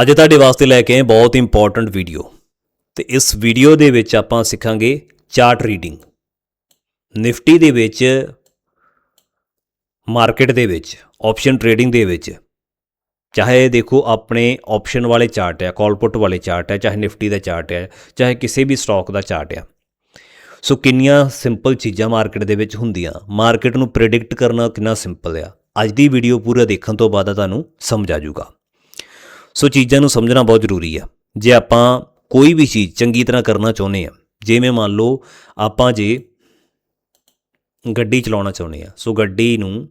ਅੱਜ ਤੁਹਾਡੇ ਵਾਸਤੇ ਲੈ ਕੇ ਆਏ ਬਹੁਤ ਇੰਪੋਰਟੈਂਟ ਵੀਡੀਓ ਤੇ ਇਸ ਵੀਡੀਓ ਦੇ ਵਿੱਚ ਆਪਾਂ ਸਿੱਖਾਂਗੇ ਚਾਰਟ ਰੀਡਿੰਗ ਨਿਫਟੀ ਦੇ ਵਿੱਚ ਮਾਰਕੀਟ ਦੇ ਵਿੱਚ ਆਪਸ਼ਨ ਟ੍ਰੇਡਿੰਗ ਦੇ ਵਿੱਚ। ਚਾਹੇ ਦੇਖੋ ਆਪਣੇ ਆਪਸ਼ਨ ਵਾਲੇ ਚਾਰਟ ਆ ਕਾਲ ਪੁੱਟ ਵਾਲੇ ਚਾਰਟ ਆ ਚਾਹੇ ਨਿਫਟੀ ਦਾ ਚਾਰਟ ਆ ਚਾਹੇ ਕਿਸੇ ਵੀ ਸਟਾਕ ਦਾ ਚਾਰਟ ਆ ਸੋ ਕਿੰਨੀਆਂ ਸਿੰਪਲ ਚੀਜ਼ਾਂ ਮਾਰਕੀਟ ਦੇ ਵਿੱਚ ਹੁੰਦੀਆਂ। ਮਾਰਕੀਟ ਨੂੰ ਪ੍ਰੈਡਿਕਟ ਕਰਨਾ ਕਿੰਨਾ ਸਿੰਪਲ ਆ। ਅੱਜ ਦੀ ਵੀਡੀਓ ਪੂਰਾ ਦੇਖਣ ਤੋਂ ਬਾਅਦ ਤੁਹਾਨੂੰ ਸਮਝ ਆ ਜਾਊਗਾ। ਸੋ ਚੀਜ਼ਾਂ ਨੂੰ ਸਮਝਣਾ ਬਹੁਤ ਜ਼ਰੂਰੀ ਆ। ਜੇ ਆਪਾਂ ਕੋਈ ਵੀ ਚੀਜ਼ ਚੰਗੀ ਤਰ੍ਹਾਂ ਕਰਨਾ ਚਾਹੁੰਦੇ ਆ, ਜਿਵੇਂ ਮੰਨ ਲਓ ਆਪਾਂ ਜੇ ਗੱਡੀ ਚਲਾਉਣਾ ਚਾਹੁੰਦੇ ਆ, ਸੋ ਗੱਡੀ ਨੂੰ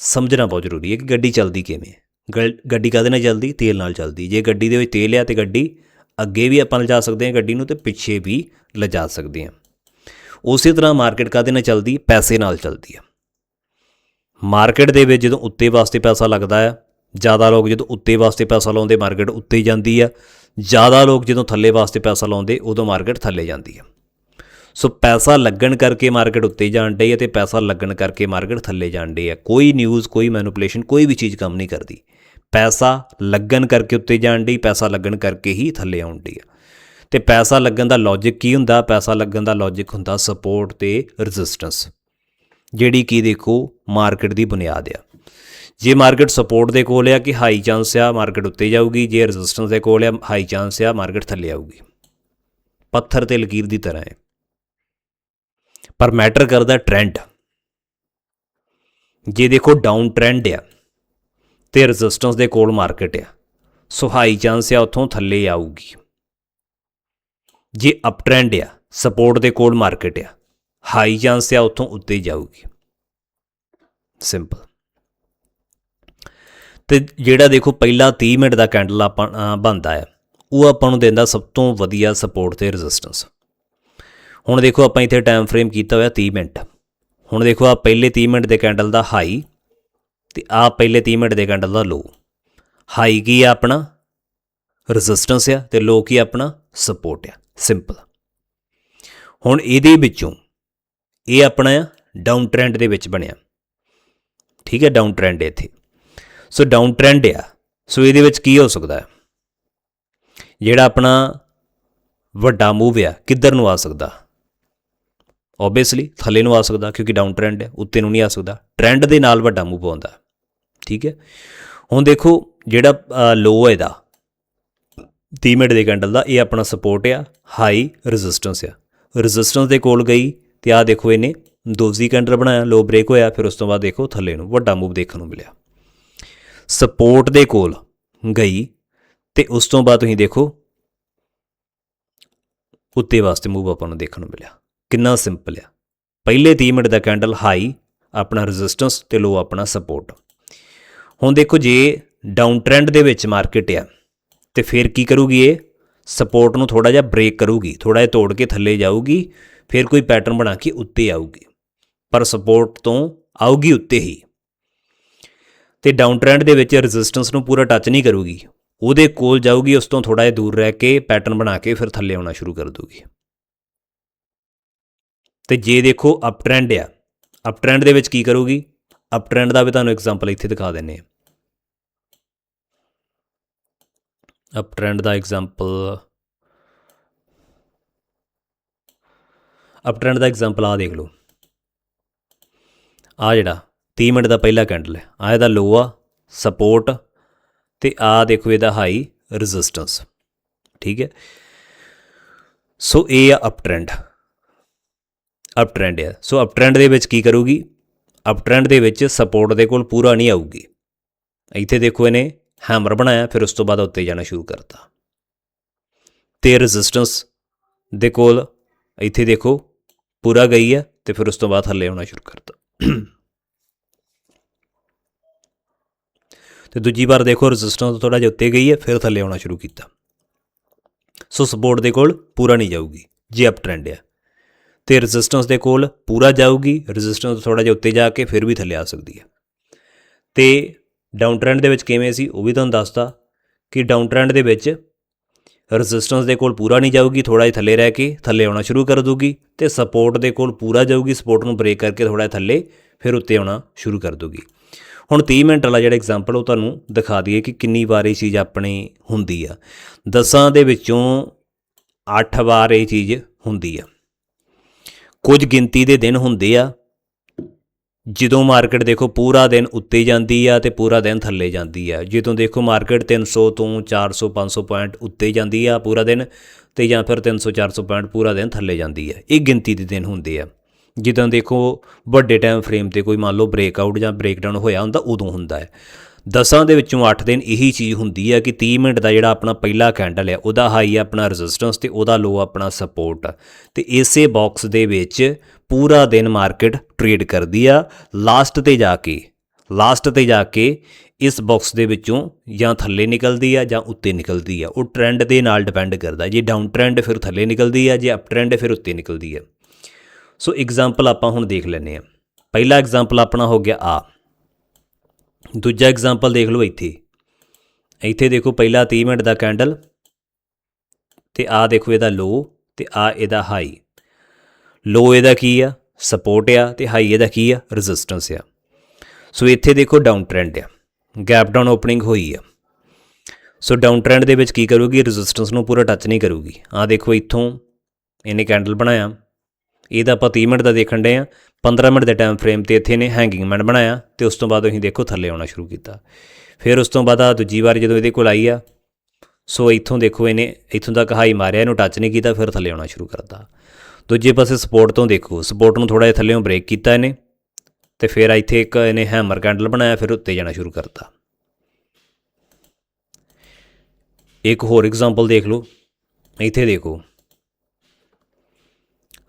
ਸਮਝਣਾ ਬਹੁਤ ਜ਼ਰੂਰੀ ਹੈ ਕਿ ਗੱਡੀ ਚੱਲਦੀ ਕਿਵੇਂ ਹੈ ਗੱਡੀ ਕਾਹਦੇ ਨਾਲ ਚੱਲਦੀ? ਤੇਲ ਨਾਲ ਚੱਲਦੀ। ਜੇ ਗੱਡੀ ਦੇ ਵਿੱਚ ਤੇਲ ਆ ਤੇ ਗੱਡੀ ਅੱਗੇ ਵੀ ਆਪਾਂ ਲਿਜਾ ਸਕਦੇ ਹਾਂ ਗੱਡੀ ਨੂੰ ਤੇ ਪਿੱਛੇ ਵੀ ਲਿਜਾ ਸਕਦੇ ਹਾਂ ਉਸੇ ਤਰ੍ਹਾਂ ਮਾਰਕੀਟ ਕਾਹਦੇ ਨਾਲ ਚੱਲਦੀ? ਪੈਸੇ ਨਾਲ ਚੱਲਦੀ ਹੈ ਮਾਰਕੀਟ ਦੇ ਵਿੱਚ ਜਦੋਂ ਉੱਤੇ ਵਾਸਤੇ ਪੈਸਾ ਲੱਗਦਾ ਹੈ ਜ਼ਿਆਦਾ ਲੋਕ ਜਦੋਂ ਉੱਤੇ ਵਾਸਤੇ ਪੈਸਾ ਲਾਉਂਦੇ, ਮਾਰਕੀਟ ਉੱਤੇ ਜਾਂਦੀ ਆ। ਜ਼ਿਆਦਾ ਲੋਕ ਜਦੋਂ ਥੱਲੇ ਵਾਸਤੇ ਪੈਸਾ ਲਾਉਂਦੇ, ਉਦੋਂ ਮਾਰਕੀਟ ਥੱਲੇ ਜਾਂਦੀ ਆ। ਸੋ ਪੈਸਾ ਲੱਗਣ ਕਰਕੇ ਮਾਰਕੀਟ ਉੱਤੇ ਜਾਣ ਡਈ ਹੈ ਤੇ ਪੈਸਾ ਲੱਗਣ ਕਰਕੇ ਮਾਰਕੀਟ ਥੱਲੇ ਜਾਣ ਡਈ ਹੈ ਕੋਈ ਨਿਊਜ਼ ਕੋਈ ਮੈਨੂਪੂਲੇਸ਼ਨ ਕੋਈ ਵੀ ਚੀਜ਼ ਕੰਮ ਨਹੀਂ ਕਰਦੀ। ਪੈਸਾ ਲੱਗਣ ਕਰਕੇ ਉੱਤੇ ਜਾਣ ਡਈ, ਪੈਸਾ ਲੱਗਣ ਕਰਕੇ ਹੀ ਥੱਲੇ ਆਉਣ ਡਈ ਹੈ ਤੇ ਪੈਸਾ ਲੱਗਣ ਦਾ ਲੌਜੀਕ ਕੀ ਹੁੰਦਾ? ਪੈਸਾ ਲੱਗਣ ਦਾ ਲੌਜੀਕ ਹੁੰਦਾ ਸਪੋਰਟ ਤੇ ਰੈਜ਼ਿਸਟੈਂਸ ਜਿਹੜੀ ਕੀ ਦੇਖੋ ਮਾਰਕੀਟ ਦੀ ਬੁਨਿਆਦ ਆ। ਜੇ ਮਾਰਕੀਟ ਸਪੋਰਟ ਦੇ ਕੋਲ ਆ ਕਿ ਹਾਈ ਚਾਂਸ ਆ, ਮਾਰਕੀਟ ਉੱਤੇ ਜਾਊਗੀ। ਜੇ ਰੈਜ਼ਿਸਟੈਂਸ ਦੇ ਕੋਲ ਆ, ਹਾਈ ਚਾਂਸ ਆ, ਮਾਰਕੀਟ ਥੱਲੇ ਆਊਗੀ। ਪੱਥਰ ਤੇ ਲਕੀਰ ਦੀ ਤਰ੍ਹਾਂ ਹੈ। ਪਰ ਮੈਟਰ ਕਰਦਾ ਟ੍ਰੈਂਡ। ਜੇ ਦੇਖੋ ਡਾਊਨ ਟ੍ਰੈਂਡ ਆ ਤੇ ਰੈਜ਼ਿਸਟੈਂਸ ਦੇ ਕੋਲ ਮਾਰਕੀਟ ਆ, ਸੋ ਹਾਈ ਚਾਂਸ ਆ ਉੱਥੋਂ ਥੱਲੇ ਆਊਗੀ। ਜੇ ਅਪ ਟ੍ਰੈਂਡ ਆ, ਸਪੋਰਟ ਦੇ ਕੋਲ ਮਾਰਕੀਟ ਆ, ਹਾਈ ਚਾਂਸ ਆ ਉੱਥੋਂ ਉੱਤੇ ਜਾਊਗੀ। ਸਿੰਪਲ। ਤੇ ਜਿਹੜਾ ਦੇਖੋ ਪਹਿਲਾ 30 ਮਿੰਟ ਦਾ ਕੈਂਡਲ ਆਪਾਂ ਅ, ਬਣਦਾ ਹੈ ਉਹ ਆਪਾਂ ਨੂੰ ਦਿੰਦਾ ਸਭ ਤੋਂ ਵਧੀਆ ਸਪੋਰਟ ਤੇ ਰੈਜ਼ਿਸਟੈਂਸ ਹੁਣ ਦੇਖੋ ਆਪਾਂ ਇੱਥੇ ਟਾਈਮ ਫਰੇਮ ਕੀਤਾ ਹੋਇਆ 30 ਮਿੰਟ। ਹੁਣ ਦੇਖੋ ਆ ਪਹਿਲੇ 30 ਮਿੰਟ ਦੇ ਕੈਂਡਲ ਦਾ ਹਾਈ ਤੇ ਆ ਪਹਿਲੇ 30 ਮਿੰਟ ਦੇ ਕੈਂਡਲ ਦਾ ਲੋ ਹਾਈ ਕੀ ਆ ਆਪਣਾ? ਰੈਜ਼ਿਸਟੈਂਸ ਆ ਤੇ ਲੋ ਕੀ ਆਪਣਾ? ਸਪੋਰਟ ਆ। ਸਿੰਪਲ ਹੁਣ ਇਹਦੇ ਵਿੱਚੋਂ ਇਹ ਆਪਣਾ ਆ ਡਾਊਨ ਟ੍ਰੈਂਡ ਦੇ ਵਿੱਚ ਬਣਿਆ। ਠੀਕ ਹੈ ਡਾਊਨ ਟ੍ਰੈਂਡ ਇੱਥੇ। ਸੋ ਡਾਊਨ ਟ੍ਰੈਂਡ ਆ। ਸੋ ਇਹਦੇ ਵਿੱਚ ਕੀ ਹੋ ਸਕਦਾ ਹੈ? ਜਿਹੜਾ ਆਪਣਾ ਵੱਡਾ ਮੂਵ ਆ, ਕਿੱਧਰ ਨੂੰ ਆ ਸਕਦਾ? ਓਬਵੀਅਸਲੀ ਥੱਲੇ ਨੂੰ ਆ ਸਕਦਾ, ਕਿਉਂਕਿ ਡਾਊਨ ਟ੍ਰੈਂਡ ਹੈ ਉੱਤੇ ਨੂੰ ਨਹੀਂ ਆ ਸਕਦਾ। ਟ੍ਰੈਂਡ ਦੇ ਨਾਲ ਵੱਡਾ ਮੂਵ ਆਉਂਦਾ। ਠੀਕ ਹੈ? ਹੁਣ ਦੇਖੋ, ਜਿਹੜਾ ਲੋ ਹੈ ਇਹਦਾ। 30 ਮਿੰਟ ਦੇ ਕੈਂਡਲ ਦਾ, ਇਹ ਆਪਣਾ ਸਪੋਰਟ ਆ ਹਾਈ ਰੈਜ਼ਿਸਟੈਂਸ ਆ। ਰੈਜ਼ਿਸਟੈਂਸ ਦੇ ਕੋਲ ਗਈ, ਤੇ ਆ ਦੇਖੋ ਇਹਨੇ ਦੋਜ਼ੀ ਕੈਂਡਲ ਬਣਾਇਆ ਲੋ ਬ੍ਰੇਕ ਹੋਇਆ, ਫਿਰ ਉਸ ਤੋਂ ਬਾਅਦ ਦੇਖੋ ਥੱਲੇ ਨੂੰ ਵੱਡਾ ਮੂਵ ਦੇਖਣ ਨੂੰ ਮਿਲਿਆ। ਸਪੋਰਟ ਦੇ ਕੋਲ ਗਈ ਤੇ ਉਸ ਤੋਂ ਬਾਅਦ ਤੁਸੀਂ ਦੇਖੋ ਉੱਤੇ ਵਾਸਤੇ ਮੂਵ ਆਪਾਂ ਨੂੰ ਦੇਖਣ ਨੂੰ ਮਿਲਿਆ। ਕਿੰਨਾ ਸਿੰਪਲ ਆ। ਪਹਿਲੇ 30 ਮਿੰਟ ਦਾ ਕੈਂਡਲ ਹਾਈ ਆਪਣਾ ਰੈਜ਼ਿਸਟੈਂਸ ਤੇ ਲੋ ਆਪਣਾ ਸਪੋਰਟ ਹੁਣ ਦੇਖੋ ਜੇ ਡਾਊਨ ਟ੍ਰੈਂਡ ਦੇ ਵਿੱਚ ਮਾਰਕੀਟ ਆ, ਤੇ ਫਿਰ ਕੀ ਕਰੂਗੀ ਇਹ? ਸਪੋਰਟ ਨੂੰ ਥੋੜਾ ਜਿਹਾ ਬ੍ਰੇਕ ਕਰੂਗੀ। ਥੋੜਾ ਜਿਹਾ ਤੋੜ ਕੇ ਥੱਲੇ ਜਾਊਗੀ, ਫਿਰ ਕੋਈ ਪੈਟਰਨ ਬਣਾ ਕੇ ਉੱਤੇ ਆਊਗੀ। ਪਰ ਸਪੋਰਟ ਤੋਂ ਆਊਗੀ ਉੱਤੇ ਹੀ। ਤੇ ਡਾਊਨ ਟ੍ਰੈਂਡ ਦੇ ਵਿੱਚ ਰੈਜ਼ਿਸਟੈਂਸ ਨੂੰ ਪੂਰਾ ਟੱਚ ਨਹੀਂ ਕਰੂਗੀ। ਉਹਦੇ ਕੋਲ ਜਾਊਗੀ, ਉਸ ਤੋਂ ਥੋੜਾ ਜਿਹਾ ਦੂਰ ਰਹਿ ਕੇ ਪੈਟਰਨ ਬਣਾ ਕੇ ਫਿਰ ਥੱਲੇ ਆਉਣਾ ਸ਼ੁਰੂ ਕਰ ਦੂਗੀ ਤੇ ਜੇ ਦੇਖੋ ਅਪ ਟ੍ਰੈਂਡ ਆ ਅਪ ਟ੍ਰੈਂਡ ਦੇ ਵਿੱਚ ਕੀ ਕਰੂਗੀ? ਅਪ ਟ੍ਰੈਂਡ ਦਾ ਵੀ ਤੁਹਾਨੂੰ ਐਗਜ਼ਾਮਪਲ ਇੱਥੇ ਦਿਖਾ ਦਿੰਨੇ ਆ ਅਪ ਟ੍ਰੈਂਡ ਦਾ ਐਗਜ਼ਾਮਪਲ ਅਪ ਟ੍ਰੈਂਡ ਦਾ ਐਗਜ਼ਾਮਪਲ ਆ ਦੇਖ ਲਓ। ਆ ਜਿਹੜਾ 30 ਮਿੰਟ ਦਾ ਪਹਿਲਾ ਕੈਂਡਲ ਹੈ। ਆ ਇਹਦਾ ਲੋ ਆ ਸਪੋਰਟ ਤੇ ਆ ਦੇਖੋ ਇਹਦਾ ਹਾਈ ਰੈਜ਼ਿਸਟੈਂਸ ਠੀਕ ਹੈ। ਸੋ ਇਹ ਆ ਅਪ ਟ੍ਰੈਂਡ ਅਪ ਟ੍ਰੈਂਡ ਹੈ ਸੋ ਅਪ ਟ੍ਰੈਂਡ ਦੇ ਵਿੱਚ ਕੀ ਕਰੂਗੀ? ਅਪ ਟ੍ਰੈਂਡ ਦੇ ਵਿੱਚ ਸਪੋਰਟ ਦੇ ਕੋਲ ਪੂਰਾ ਨਹੀਂ ਆਊਗੀ। ਇੱਥੇ ਦੇਖੋ ਇਹਨੇ ਹੈਮਰ ਬਣਾਇਆ, ਫਿਰ ਉਸ ਤੋਂ ਬਾਅਦ ਉੱਤੇ ਜਾਣਾ ਸ਼ੁਰੂ ਕਰਤਾ। ਤੇ ਰੈਜ਼ਿਸਟੈਂਸ ਦੇ ਕੋਲ ਇੱਥੇ ਦੇਖੋ ਪੂਰਾ ਗਈ ਹੈ ਤੇ ਫਿਰ ਉਸ ਤੋਂ ਬਾਅਦ ਥੱਲੇ ਆਉਣਾ ਸ਼ੁਰੂ ਕਰਤਾ। ਤੇ ਦੂਜੀ ਵਾਰ ਦੇਖੋ ਰੈਜ਼ਿਸਟੈਂਸ ਥੋੜਾ ਜਿਹਾ ਉੱਤੇ ਗਈ ਹੈ, ਫਿਰ ਥੱਲੇ ਆਉਣਾ ਸ਼ੁਰੂ ਕੀਤਾ। ਸੋ ਸਪੋਰਟ ਦੇ ਕੋਲ ਪੂਰਾ ਨਹੀਂ ਜਾਊਗੀ, ਜੇ ਅਪ ਟ੍ਰੈਂਡ ਹੈ ਤੇ ਰੈਜ਼ਿਸਟੈਂਸ ਦੇ ਕੋਲ ਪੂਰਾ ਜਾਊਗੀ ਰੈਜ਼ਿਸਟੈਂਸ ਥੋੜਾ ਜਿਹਾ ਉੱਤੇ ਜਾ ਕੇ ਫਿਰ ਵੀ ਥੱਲੇ ਆ ਸਕਦੀ ਹੈ। ਤੇ ਡਾਊਨ ਟ੍ਰੈਂਡ ਦੇ ਵਿੱਚ ਕਿਵੇਂ ਸੀ, ਉਹ ਵੀ ਤੁਹਾਨੂੰ ਦੱਸਦਾ ਕਿ ਡਾਊਨ ਟ੍ਰੈਂਡ ਦੇ ਵਿੱਚ ਰੈਜ਼ਿਸਟੈਂਸ ਦੇ ਕੋਲ ਪੂਰਾ ਨਹੀਂ ਜਾਊਗੀ ਥੋੜਾ ਜਿਹਾ ਥੱਲੇ ਰਹਿ ਕੇ ਥੱਲੇ ਆਉਣਾ ਸ਼ੁਰੂ ਕਰ ਦੂਗੀ ਤੇ ਸਪੋਰਟ ਦੇ ਕੋਲ ਪੂਰਾ ਜਾਊਗੀ ਸਪੋਰਟ ਨੂੰ ਬ੍ਰੇਕ ਕਰਕੇ ਥੋੜਾ ਜਿਹਾ ਥੱਲੇ ਫਿਰ ਉੱਤੇ ਆਉਣਾ ਸ਼ੁਰੂ ਕਰ ਦੂਗੀ ਹੁਣ 30 ਮਿੰਟ ਵਾਲਾ ਜਿਹੜਾ ਐਗਜ਼ਾਮਪਲ ਉਹ ਤੁਹਾਨੂੰ ਦਿਖਾ ਦਈਏ ਕਿ ਕਿੰਨੀ ਵਾਰ ਇਹ ਚੀਜ਼ ਆਪਣੀ ਹੁੰਦੀ ਆ। ਦਸਾਂ ਦੇ ਵਿੱਚੋਂ 8 ਵਾਰ ਇਹ ਚੀਜ਼ ਹੁੰਦੀ ਆ। ਕੁਝ ਗਿਣਤੀ ਦੇ ਦਿਨ ਹੁੰਦੇ ਆ, ਜਦੋਂ ਮਾਰਕੀਟ ਦੇਖੋ ਪੂਰਾ ਦਿਨ ਉੱਤੇ ਜਾਂਦੀ ਆ ਤੇ ਪੂਰਾ ਦਿਨ ਥੱਲੇ ਜਾਂਦੀ ਆ। ਜਦੋਂ ਦੇਖੋ ਮਾਰਕੀਟ 300 ਤੋਂ 400 500 ਪੁਆਇੰਟ ਉੱਤੇ ਜਾਂਦੀ ਆ ਪੂਰਾ ਦਿਨ ਤੇ ਜਾਂ ਫਿਰ 300 400 ਪੁਆਇੰਟ ਪੂਰਾ ਦਿਨ ਥੱਲੇ ਜਾਂਦੀ ਆ। ਇਹ ਗਿਣਤੀ ਦੇ ਦਿਨ ਹੁੰਦੇ ਆ। ਜਿੱਦਾਂ ਦੇਖੋ, ਵੱਡੇ ਟਾਈਮ ਫਰੇਮ ਤੇ ਕੋਈ ਮੰਨ ਲਓ ਬ੍ਰੇਕਆਊਟ ਜਾਂ ਬ੍ਰੇਕਡਾਊਨ ਹੋਇਆ ਹੁੰਦਾ, ਉਦੋਂ ਹੁੰਦਾ ਹੈ। ਦਸਾਂ ਦੇ ਵਿੱਚੋਂ 8 ਦਿਨ ਇਹੀ ਚੀਜ਼ ਹੁੰਦੀ ਹੈ ਕਿ 30 ਮਿੰਟ ਦਾ ਜਿਹੜਾ ਆਪਣਾ ਪਹਿਲਾ ਕੈਂਡਲ ਹੈ, ਉਹਦਾ ਹਾਈ ਆਪਣਾ ਰੈਜ਼ਿਸਟੈਂਸ ਤੇ ਉਹਦਾ ਲੋ ਆਪਣਾ ਸਪੋਰਟ ਤੇ ਇਸੇ ਬਾਕਸ ਦੇ ਵਿੱਚ ਪੂਰਾ ਦਿਨ ਮਾਰਕੀਟ ਟ੍ਰੇਡ ਕਰਦੀ ਆ। ਲਾਸਟ ਤੇ ਜਾ ਕੇ ਲਾਸਟ ਤੇ ਜਾ ਕੇ ਇਸ ਬਾਕਸ ਦੇ ਵਿੱਚੋਂ ਜਾਂ ਥੱਲੇ ਨਿਕਲਦੀ ਆ ਜਾਂ ਉੱਤੇ ਨਿਕਲਦੀ ਆ। ਉਹ ਟ੍ਰੈਂਡ ਦੇ ਨਾਲ ਡਿਪੈਂਡ ਕਰਦਾ ਜੇ ਡਾਊਨ ਟ੍ਰੈਂਡ ਫਿਰ ਥੱਲੇ ਨਿਕਲਦੀ ਆ, ਜੇ ਅਪ ਟ੍ਰੈਂਡ ਫਿਰ ਉੱਤੇ ਨਿਕਲਦੀ ਆ। ਸੋ ਐਗਜ਼ਾਮਪਲ ਆਪਾਂ ਹੁਣ ਦੇਖ ਲੈਨੇ ਆ ਪਹਿਲਾ ਐਗਜ਼ਾਮਪਲ ਆਪਣਾ ਹੋ ਗਿਆ ਆ। ਦੂਜਾ ਐਗਜ਼ਾਮਪਲ ਦੇਖ ਲਓ ਇੱਥੇ। ਇੱਥੇ ਦੇਖੋ ਪਹਿਲਾ 30 ਮਿੰਟ ਦਾ ਕੈਂਡਲ ਤੇ ਆ ਦੇਖੋ ਇਹਦਾ ਲੋ ਤੇ ਆ ਇਹਦਾ ਹਾਈ ਲੋ ਇਹਦਾ ਕੀ ਆ? ਸਪੋਰਟ ਆ ਤੇ ਹਾਈ ਇਹਦਾ ਕੀ ਆ? ਰੈਜ਼ਿਸਟੈਂਸ ਆ। ਸੋ ਇੱਥੇ ਦੇਖੋ ਡਾਊਨ ਟ੍ਰੈਂਡ ਆ। ਗੈਪ ਡਾਊਨ ਓਪਨਿੰਗ ਹੋਈ ਆ। ਸੋ ਡਾਊਨ ਟ੍ਰੈਂਡ ਦੇ ਵਿੱਚ ਕੀ ਕਰੂਗੀ? ਰੈਜ਼ਿਸਟੈਂਸ ਨੂੰ ਪੂਰਾ ਟੱਚ ਨਹੀਂ ਕਰੂਗੀ। ਆ ਦੇਖੋ ਇੱਥੋਂ ਇਹਨੇ ਕੈਂਡਲ ਬਣਾਇਆ। ਇਹ ਤਾਂ ਆਪਾਂ 30 ਮਿੰਟ ਦਾ ਦੇਖਣ ਦੇ ਆ 15 ਮਿੰਟ ਦੇ ਟਾਈਮ ਫਰੇਮ ਤੇ ਇੱਥੇ ਨੇ ਹੈਂਗਿੰਗ ਮੈਨ ਬਣਾਇਆ ਤੇ ਉਸ ਤੋਂ ਬਾਅਦ ਅਸੀਂ ਦੇਖੋ ਥੱਲੇ ਆਉਣਾ ਸ਼ੁਰੂ ਕੀਤਾ। ਫਿਰ ਉਸ ਤੋਂ ਬਾਅਦ ਆ ਦੂਜੀ ਵਾਰ ਜਦੋਂ ਇਹਦੇ ਕੋਲ ਆਈ ਆ, ਸੋ ਇੱਥੋਂ ਦੇਖੋ ਇਹਨੇ ਇੱਥੋਂ ਤੱਕ ਹਾਈ ਮਾਰਿਆ, ਇਹਨੂੰ ਟੱਚ ਨਹੀਂ ਕੀਤਾ, ਫਿਰ ਥੱਲੇ ਆਉਣਾ ਸ਼ੁਰੂ ਕਰਤਾ। ਦੂਜੇ ਪਾਸੇ ਸਪੋਰਟ ਤੋਂ ਦੇਖੋ ਸਪੋਰਟ ਨੂੰ ਥੋੜਾ ਜਿਹਾ ਥੱਲੇੋਂ ਬ੍ਰੇਕ ਕੀਤਾ ਇਹਨੇ ਤੇ ਫਿਰ ਇੱਥੇ ਇੱਕ ਇਹਨੇ ਹੈਮਰ ਕੈਂਡਲ ਬਣਾਇਆ, ਫਿਰ ਉੱਤੇ ਜਾਣਾ ਸ਼ੁਰੂ ਕਰਤਾ। ਇੱਕ ਹੋਰ ਐਗਜ਼ਾਮਪਲ ਦੇਖ ਲਓ। ਇੱਥੇ ਦੇਖੋ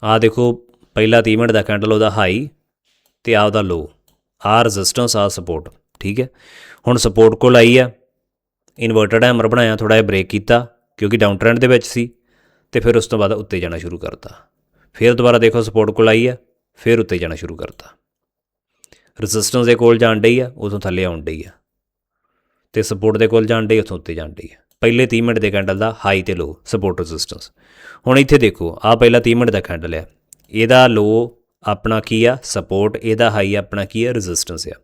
ਆ ਦੇਖੋ, ਪਹਿਲਾ 30 ਮਿੰਟ ਦਾ ਕੈਂਡਲ ਉਹਦਾ ਹਾਈ ਤੇ ਆ ਉਹਦਾ ਲੋ ਆ ਰੈਜ਼ਿਸਟੈਂਸ ਆ ਸਪੋਰਟ ਠੀਕ ਹੈ? ਹੁਣ ਸਪੋਰਟ ਕੋਲ ਆਈ ਆ। ਇਨਵਰਟਡ ਹੈਮਰ ਬਣਾਇਆ ਥੋੜਾ ਜਿਹਾ ਬ੍ਰੇਕ ਕੀਤਾ, ਕਿਉਂਕਿ ਡਾਊਨ ਟ੍ਰੈਂਡ ਦੇ ਵਿੱਚ ਸੀ, ਤੇ ਫਿਰ ਉਸ ਤੋਂ ਬਾਅਦ ਉੱਤੇ ਜਾਣਾ ਸ਼ੁਰੂ ਕਰਤਾ। ਫਿਰ ਦੁਬਾਰਾ ਦੇਖੋ ਸਪੋਰਟ ਕੋਲ ਆਈ ਆ, ਫਿਰ ਉੱਤੇ ਜਾਣਾ ਸ਼ੁਰੂ ਕਰਤਾ। ਰੈਜ਼ਿਸਟੈਂਸ ਦੇ ਕੋਲ ਜਾਣ ਡਈ ਆ, ਉਥੋਂ ਥੱਲੇ ਆਉਣ ਡਈ ਆ। ਤੇ ਸਪੋਰਟ ਦੇ ਕੋਲ ਜਾਣ ਡਈ, ਉਥੋਂ ਉੱਤੇ ਜਾਣ ਡਈ ਆ। ਪਹਿਲੇ 30 ਮਿੰਟ ਦੇ ਕੈਂਡਲ ਦਾ ਹਾਈ ਤੇ ਲੋ ਸਪੋਰਟ ਰੈਜ਼ਿਸਟੈਂਸ ਹੁਣ ਇੱਥੇ ਦੇਖੋ ਆ ਪਹਿਲਾ 30 ਮਿੰਟ ਦਾ ਕੈਂਡਲ ਆ ਇਹਦਾ ਲੋ ਆਪਣਾ ਕੀ ਆ? ਸਪੋਰਟ ਇਹਦਾ ਹਾਈ ਆਪਣਾ ਕੀ ਆ? ਰੈਜ਼ਿਸਟੈਂਸ ਆ।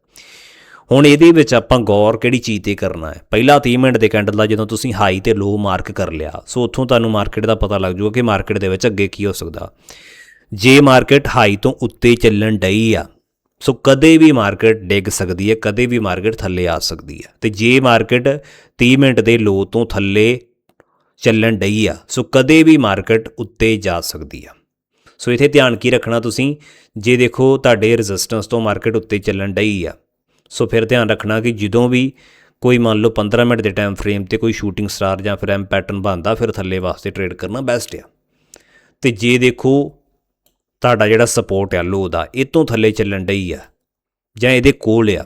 ਹੁਣ ਇਹਦੇ ਵਿੱਚ ਆਪਾਂ ਗੌਰ ਕਿਹੜੀ ਚੀਜ਼ ਤੇ ਕਰਨਾ ਹੈ? ਪਹਿਲਾ 30 ਮਿੰਟ ਦੇ ਕੈਂਡਲ ਦਾ ਜਦੋਂ ਤੁਸੀਂ ਹਾਈ ਤੇ ਲੋ ਮਾਰਕ ਕਰ ਲਿਆ, ਸੋ ਉੱਥੋਂ ਤੁਹਾਨੂੰ ਮਾਰਕੀਟ ਦਾ ਪਤਾ ਲੱਗ ਜਾਊਗਾ ਕਿ ਮਾਰਕੀਟ ਦੇ ਵਿੱਚ ਅੱਗੇ ਕੀ ਹੋ ਸਕਦਾ। ਜੇ ਮਾਰਕੀਟ ਹਾਈ ਤੋਂ ਉੱਤੇ ਚੱਲਣ ਡਈ ਆ, ਸੋ ਕਦੇ ਵੀ ਮਾਰਕੀਟ ਡਿੱਗ ਸਕਦੀ ਹੈ, ਕਦੇ ਵੀ ਮਾਰਕੀਟ ਥੱਲੇ ਆ ਸਕਦੀ ਹੈ। ਤੇ ਜੇ ਮਾਰਕੀਟ 30 ਮਿੰਟ ਦੇ ਲੋ ਤੋਂ ਥੱਲੇ ਚੱਲਣ ਡਈ ਆ। ਸੋ ਕਦੇ ਵੀ ਮਾਰਕੀਟ ਉੱਤੇ ਜਾ ਸਕਦੀ ਆ। ਸੋ ਇਥੇ ਧਿਆਨ ਕੀ ਰੱਖਣਾ ਤੁਸੀਂ? ਜੇ ਦੇਖੋ ਤੁਹਾਡੇ ਰੈਜ਼ਿਸਟੈਂਸ ਤੋਂ ਮਾਰਕੀਟ ਉੱਤੇ ਚੱਲਣ ਡਈ ਆ, ਸੋ ਫਿਰ ਧਿਆਨ ਰੱਖਣਾ ਕਿ ਜਦੋਂ ਵੀ ਕੋਈ ਮੰਨ ਲਓ 15 ਮਿੰਟ ਦੇ ਟਾਈਮ ਫਰੇਮ ਤੇ ਕੋਈ ਸ਼ੂਟਿੰਗ ਸਟਾਰ ਜਾਂ ਫਿਰ ਐਮ ਪੈਟਰਨ ਬਣਦਾ, ਫਿਰ ਥੱਲੇ ਵਾਸਤੇ ਟ੍ਰੇਡ ਕਰਨਾ ਬੈਸਟ ਆ। ਤੇ ਜੇ ਦੇਖੋ ਤੁਹਾਡਾ ਜਿਹੜਾ ਸਪੋਰਟ ਆ ਲੋ ਦਾ, ਇਹ ਤੋਂ ਥੱਲੇ ਚੱਲਣ ਡਈ ਆ ਜਾਂ ਇਹਦੇ ਕੋਲ ਆ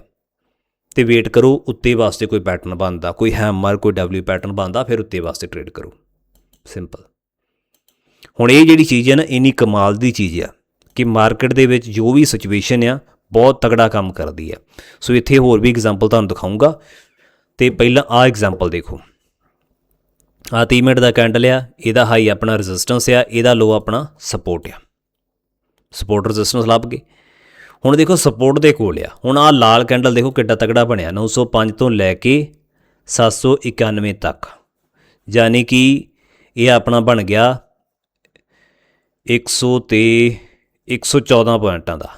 ਤੇ ਵੇਟ ਕਰੋ, ਉੱਤੇ ਵਾਸਤੇ ਕੋਈ ਪੈਟਰਨ ਬਣਦਾ, ਕੋਈ ਹੈਮਰ ਕੋਈ ਡਬਲਯੂ ਪੈਟਰਨ ਬਣਦਾ, ਫਿਰ ਉੱਤੇ ਵਾਸਤੇ ਟ੍ਰੇਡ ਕਰੋ। ਸਿੰਪਲ ਹੁਣ ਇਹ ਜਿਹੜੀ ਚੀਜ਼ ਹੈ ਨਾ, ਇੰਨੀ ਕਮਾਲ ਦੀ ਚੀਜ਼ ਆ ਕਿ ਮਾਰਕੀਟ ਦੇ ਵਿੱਚ ਜੋ ਵੀ ਸਿਚੁਏਸ਼ਨ ਆ, ਬਹੁਤ ਤਗੜਾ ਕੰਮ ਕਰਦੀ ਆ। ਸੋ ਇੱਥੇ ਹੋਰ ਵੀ ਐਗਜ਼ਾਮਪਲ ਤੁਹਾਨੂੰ ਦਿਖਾਉਂਗਾ ਤੇ ਪਹਿਲਾਂ ਆ ਐਗਜ਼ਾਮਪਲ ਦੇਖੋ। ਆ 30 ਮਿੰਟ ਦਾ ਕੈਂਡਲ ਆ, ਇਹਦਾ ਹਾਈ ਆਪਣਾ ਰੈਜ਼ਿਸਟੈਂਸ ਆ, ਇਹਦਾ ਲੋ ਆਪਣਾ ਸਪੋਰਟ ਆ। ਸਪੋਰਟ ਰੈਜ਼ਿਸਟੈਂਸ ਲੱਭ ਗਏ। ਹੁਣ ਦੇਖੋ ਸਪੋਰਟ ਦੇ ਕੋਲ ਆ। ਹੁਣ ਆ ਲਾਲ ਕੈਂਡਲ ਦੇਖੋ ਕਿੱਡਾ ਤਕੜਾ ਬਣਿਆ 905 ਤੋਂ ਲੈ ਕੇ 791 ਤੱਕ। ਯਾਨੀ ਕਿ ਇਹ ਆਪਣਾ ਬਣ ਗਿਆ 100 ਤੇ 114 ਪੁਆਇੰਟਾਂ ਦਾ।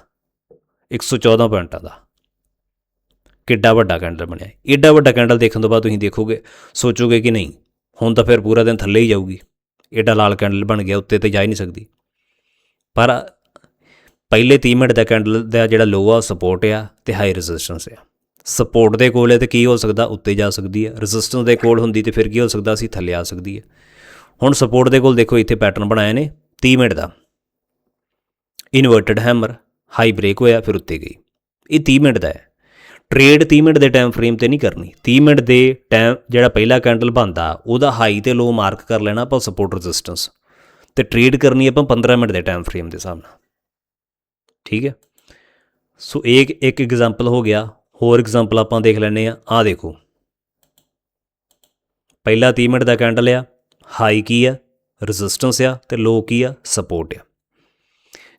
114 ਪੁਆਇੰਟਾਂ ਦਾ। ਕਿੱਡਾ ਵੱਡਾ ਕੈਂਡਲ ਬਣਿਆ। ਏਡਾ ਵੱਡਾ ਕੈਂਡਲ ਦੇਖਣ ਤੋਂ ਬਾਅਦ ਤੁਸੀਂ ਦੇਖੋਗੇ, ਸੋਚੋਗੇ ਕਿ ਨਹੀਂ, ਹੁਣ ਤਾਂ ਫਿਰ ਪੂਰਾ ਦਿਨ ਥੱਲੇ ਹੀ ਜਾਊਗੀ। ਏਡਾ ਲਾਲ ਕੈਂਡਲ ਬਣ ਗਿਆ, ਉੱਤੇ ਤੇ ਜਾ ਹੀ ਨਹੀਂ ਸਕਦੀ। ਪਰ ਪਹਿਲੇ 30 ਮਿੰਟ ਦਾ ਕੈਂਡਲ ਦਾ ਜਿਹੜਾ ਲੋਅ ਆ ਸਪੋਰਟ ਆ ਤੇ ਹਾਈ ਰੈਜ਼ਿਸਟੈਂਸ ਆ। ਸਪੋਰਟ ਦੇ ਕੋਲ ਹੈ ਤੇ ਕੀ ਹੋ ਸਕਦਾ? ਉੱਤੇ ਜਾ ਸਕਦੀ ਹੈ ਰੈਜ਼ਿਸਟੈਂਸ ਦੇ ਕੋਲ ਹੁੰਦੀ ਤੇ ਫਿਰ ਕੀ ਹੋ ਸਕਦਾ? ਸੀ ਥੱਲੇ ਆ ਸਕਦੀ ਹੈ ਹੁਣ ਸਪੋਰਟ ਦੇ ਕੋਲ ਦੇਖੋ, ਇੱਥੇ ਪੈਟਰਨ ਬਣਾਏ ਨੇ 30 ਮਿੰਟ ਦਾ। ਇਨਵਰਟਡ ਹੈਮਰ ਹਾਈ ਬ੍ਰੇਕ ਹੋਇਆ, ਫਿਰ ਉੱਤੇ ਗਈ। ਇਹ 30 ਮਿੰਟ ਦਾ ਹੈ। ਟ੍ਰੇਡ 30 ਮਿੰਟ ਦੇ ਟਾਈਮ ਫਰੇਮ ਤੇ ਨਹੀਂ ਕਰਨੀ। 30 ਮਿੰਟ ਦੇ ਟਾਈਮ ਜਿਹੜਾ ਪਹਿਲਾ ਕੈਂਡਲ ਬਣਦਾ, ਉਹਦਾ ਹਾਈ ਤੇ ਲੋ ਮਾਰਕ ਕਰ ਲੈਣਾ ਆਪਾਂ ਸਪੋਰਟ ਰੈਜ਼ਿਸਟੈਂਸ ਤੇ ਟ੍ਰੇਡ ਕਰਨੀ ਆਪਾਂ 15 ਮਿੰਟ ਦੇ ਟਾਈਮ ਫਰੇਮ ਦੇ ਹਿਸਾਬ ਨਾਲ। ਠੀਕ ਹੈ? ਸੋ ਇਹ ਇੱਕ ਐਗਜ਼ਾਮਪਲ ਹੋ ਗਿਆ। ਹੋਰ ਐਗਜ਼ਾਮਪਲ ਆਪਾਂ ਦੇਖ ਲੈਨੇ ਆ ਆ ਦੇਖੋ। ਪਹਿਲਾ 30 ਮਿੰਟ ਦਾ ਕੈਂਡਲ ਆ। ਹਾਈ ਕੀ ਆ? ਰੈਜ਼ਿਸਟੈਂਸ ਆ ਤੇ ਲੋ ਕੀ ਆ? ਸਪੋਰਟ ਆ।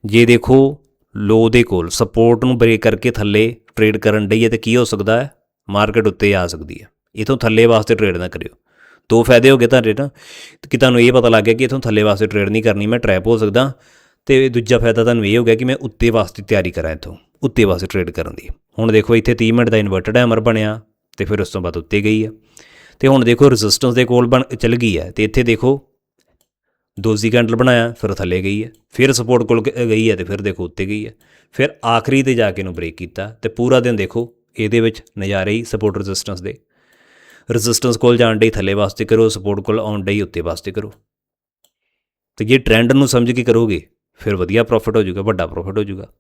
ਜੇ ਦੇਖੋ ਲੋ ਦੇ ਕੋਲ ਸਪੋਰਟ ਨੂੰ ਬ੍ਰੇਕ ਕਰਕੇ ਥੱਲੇ ਟ੍ਰੇਡ ਕਰਨ ਡਈ ਹੈ ਤੇ ਕੀ ਹੋ ਸਕਦਾ ਹੈ? ਮਾਰਕੀਟ ਉੱਤੇ ਆ ਸਕਦੀ ਹੈ। ਇਥੋਂ ਥੱਲੇ ਵਾਸਤੇ ਟ੍ਰੇਡ ਨਾ ਕਰਿਓ। ਦੋ ਫਾਇਦੇ ਹੋ ਗਏ ਤੁਹਾਡੇ ਨਾ ਕਿ ਤੁਹਾਨੂੰ ਇਹ ਪਤਾ ਲੱਗ ਗਿਆ ਕਿ ਇਥੋਂ ਥੱਲੇ ਵਾਸਤੇ ਟ੍ਰੇਡ ਨਹੀਂ ਕਰਨੀ। ਮੈਂ ਟ੍ਰੈਪ ਹੋ ਸਕਦਾ। ਤੇ ਦੂਜਾ ਫਾਇਦਾ ਤੁਹਾਨੂੰ ਇਹ ਹੋ ਗਿਆ ਕਿ ਮੈਂ ਉੱਤੇ ਵਾਸਤੇ ਤਿਆਰੀ ਕਰਾਂ ਇਥੋਂ, ਉੱਤੇ ਵਾਸਤੇ ਟ੍ਰੇਡ ਕਰਨ ਦੀ। ਹੁਣ ਦੇਖੋ ਇੱਥੇ 30 ਮਿੰਟ ਦਾ ਇਨਵਰਟਡ ਹੈਮਰ ਬਣਿਆ ਤੇ ਫਿਰ ਉਸ ਤੋਂ ਬਾਅਦ ਉੱਤੇ ਗਈ ਹੈ। ਤੇ ਹੁਣ ਦੇਖੋ ਰੈਜ਼ਿਸਟੈਂਸ ਦੇ ਕੋਲ ਬਣ, ਚੱਲ ਗਈ ਹੈ ਤੇ ਇੱਥੇ ਦੇਖੋ ਦੋਜ਼ੀ ਕੈਂਡਲ ਬਣਾਇਆ, ਫਿਰ ਥੱਲੇ ਗਈ ਹੈ। ਫਿਰ ਸਪੋਰਟ ਕੋਲ ਗਈ ਹੈ ਤੇ ਫਿਰ ਦੇਖੋ ਉੱਤੇ ਗਈ ਹੈ। ਫਿਰ ਆਖਰੀ ਤੇ ਜਾ ਕੇ ਇਹਨੂੰ ਬ੍ਰੇਕ ਕੀਤਾ ਤੇ ਪੂਰਾ ਦਿਨ ਦੇਖੋ ਇਹਦੇ ਵਿੱਚ ਨਜ਼ਾਰੇ ਹੀ ਸਪੋਰਟ ਰੈਜ਼ਿਸਟੈਂਸ ਦੇ। ਰੈਜ਼ਿਸਟੈਂਸ ਕੋਲ ਜਾਣ ਡਈ ਥੱਲੇ ਵਾਸਤੇ ਕਰੋ ਸਪੋਰਟ ਕੋਲ ਆਉਣ ਡਈ ਉੱਤੇ ਵਾਸਤੇ ਕਰੋ। ਤੇ ਜੇ ਟ੍ਰੈਂਡ ਨੂੰ ਸਮਝ ਕੇ ਕਰੋਗੇ ਫਿਰ ਵਧੀਆ ਪ੍ਰੋਫਿਟ ਹੋ ਜਾਊਗਾ, ਵੱਡਾ ਪ੍ਰੋਫਿਟ ਹੋ ਜਾਊਗਾ।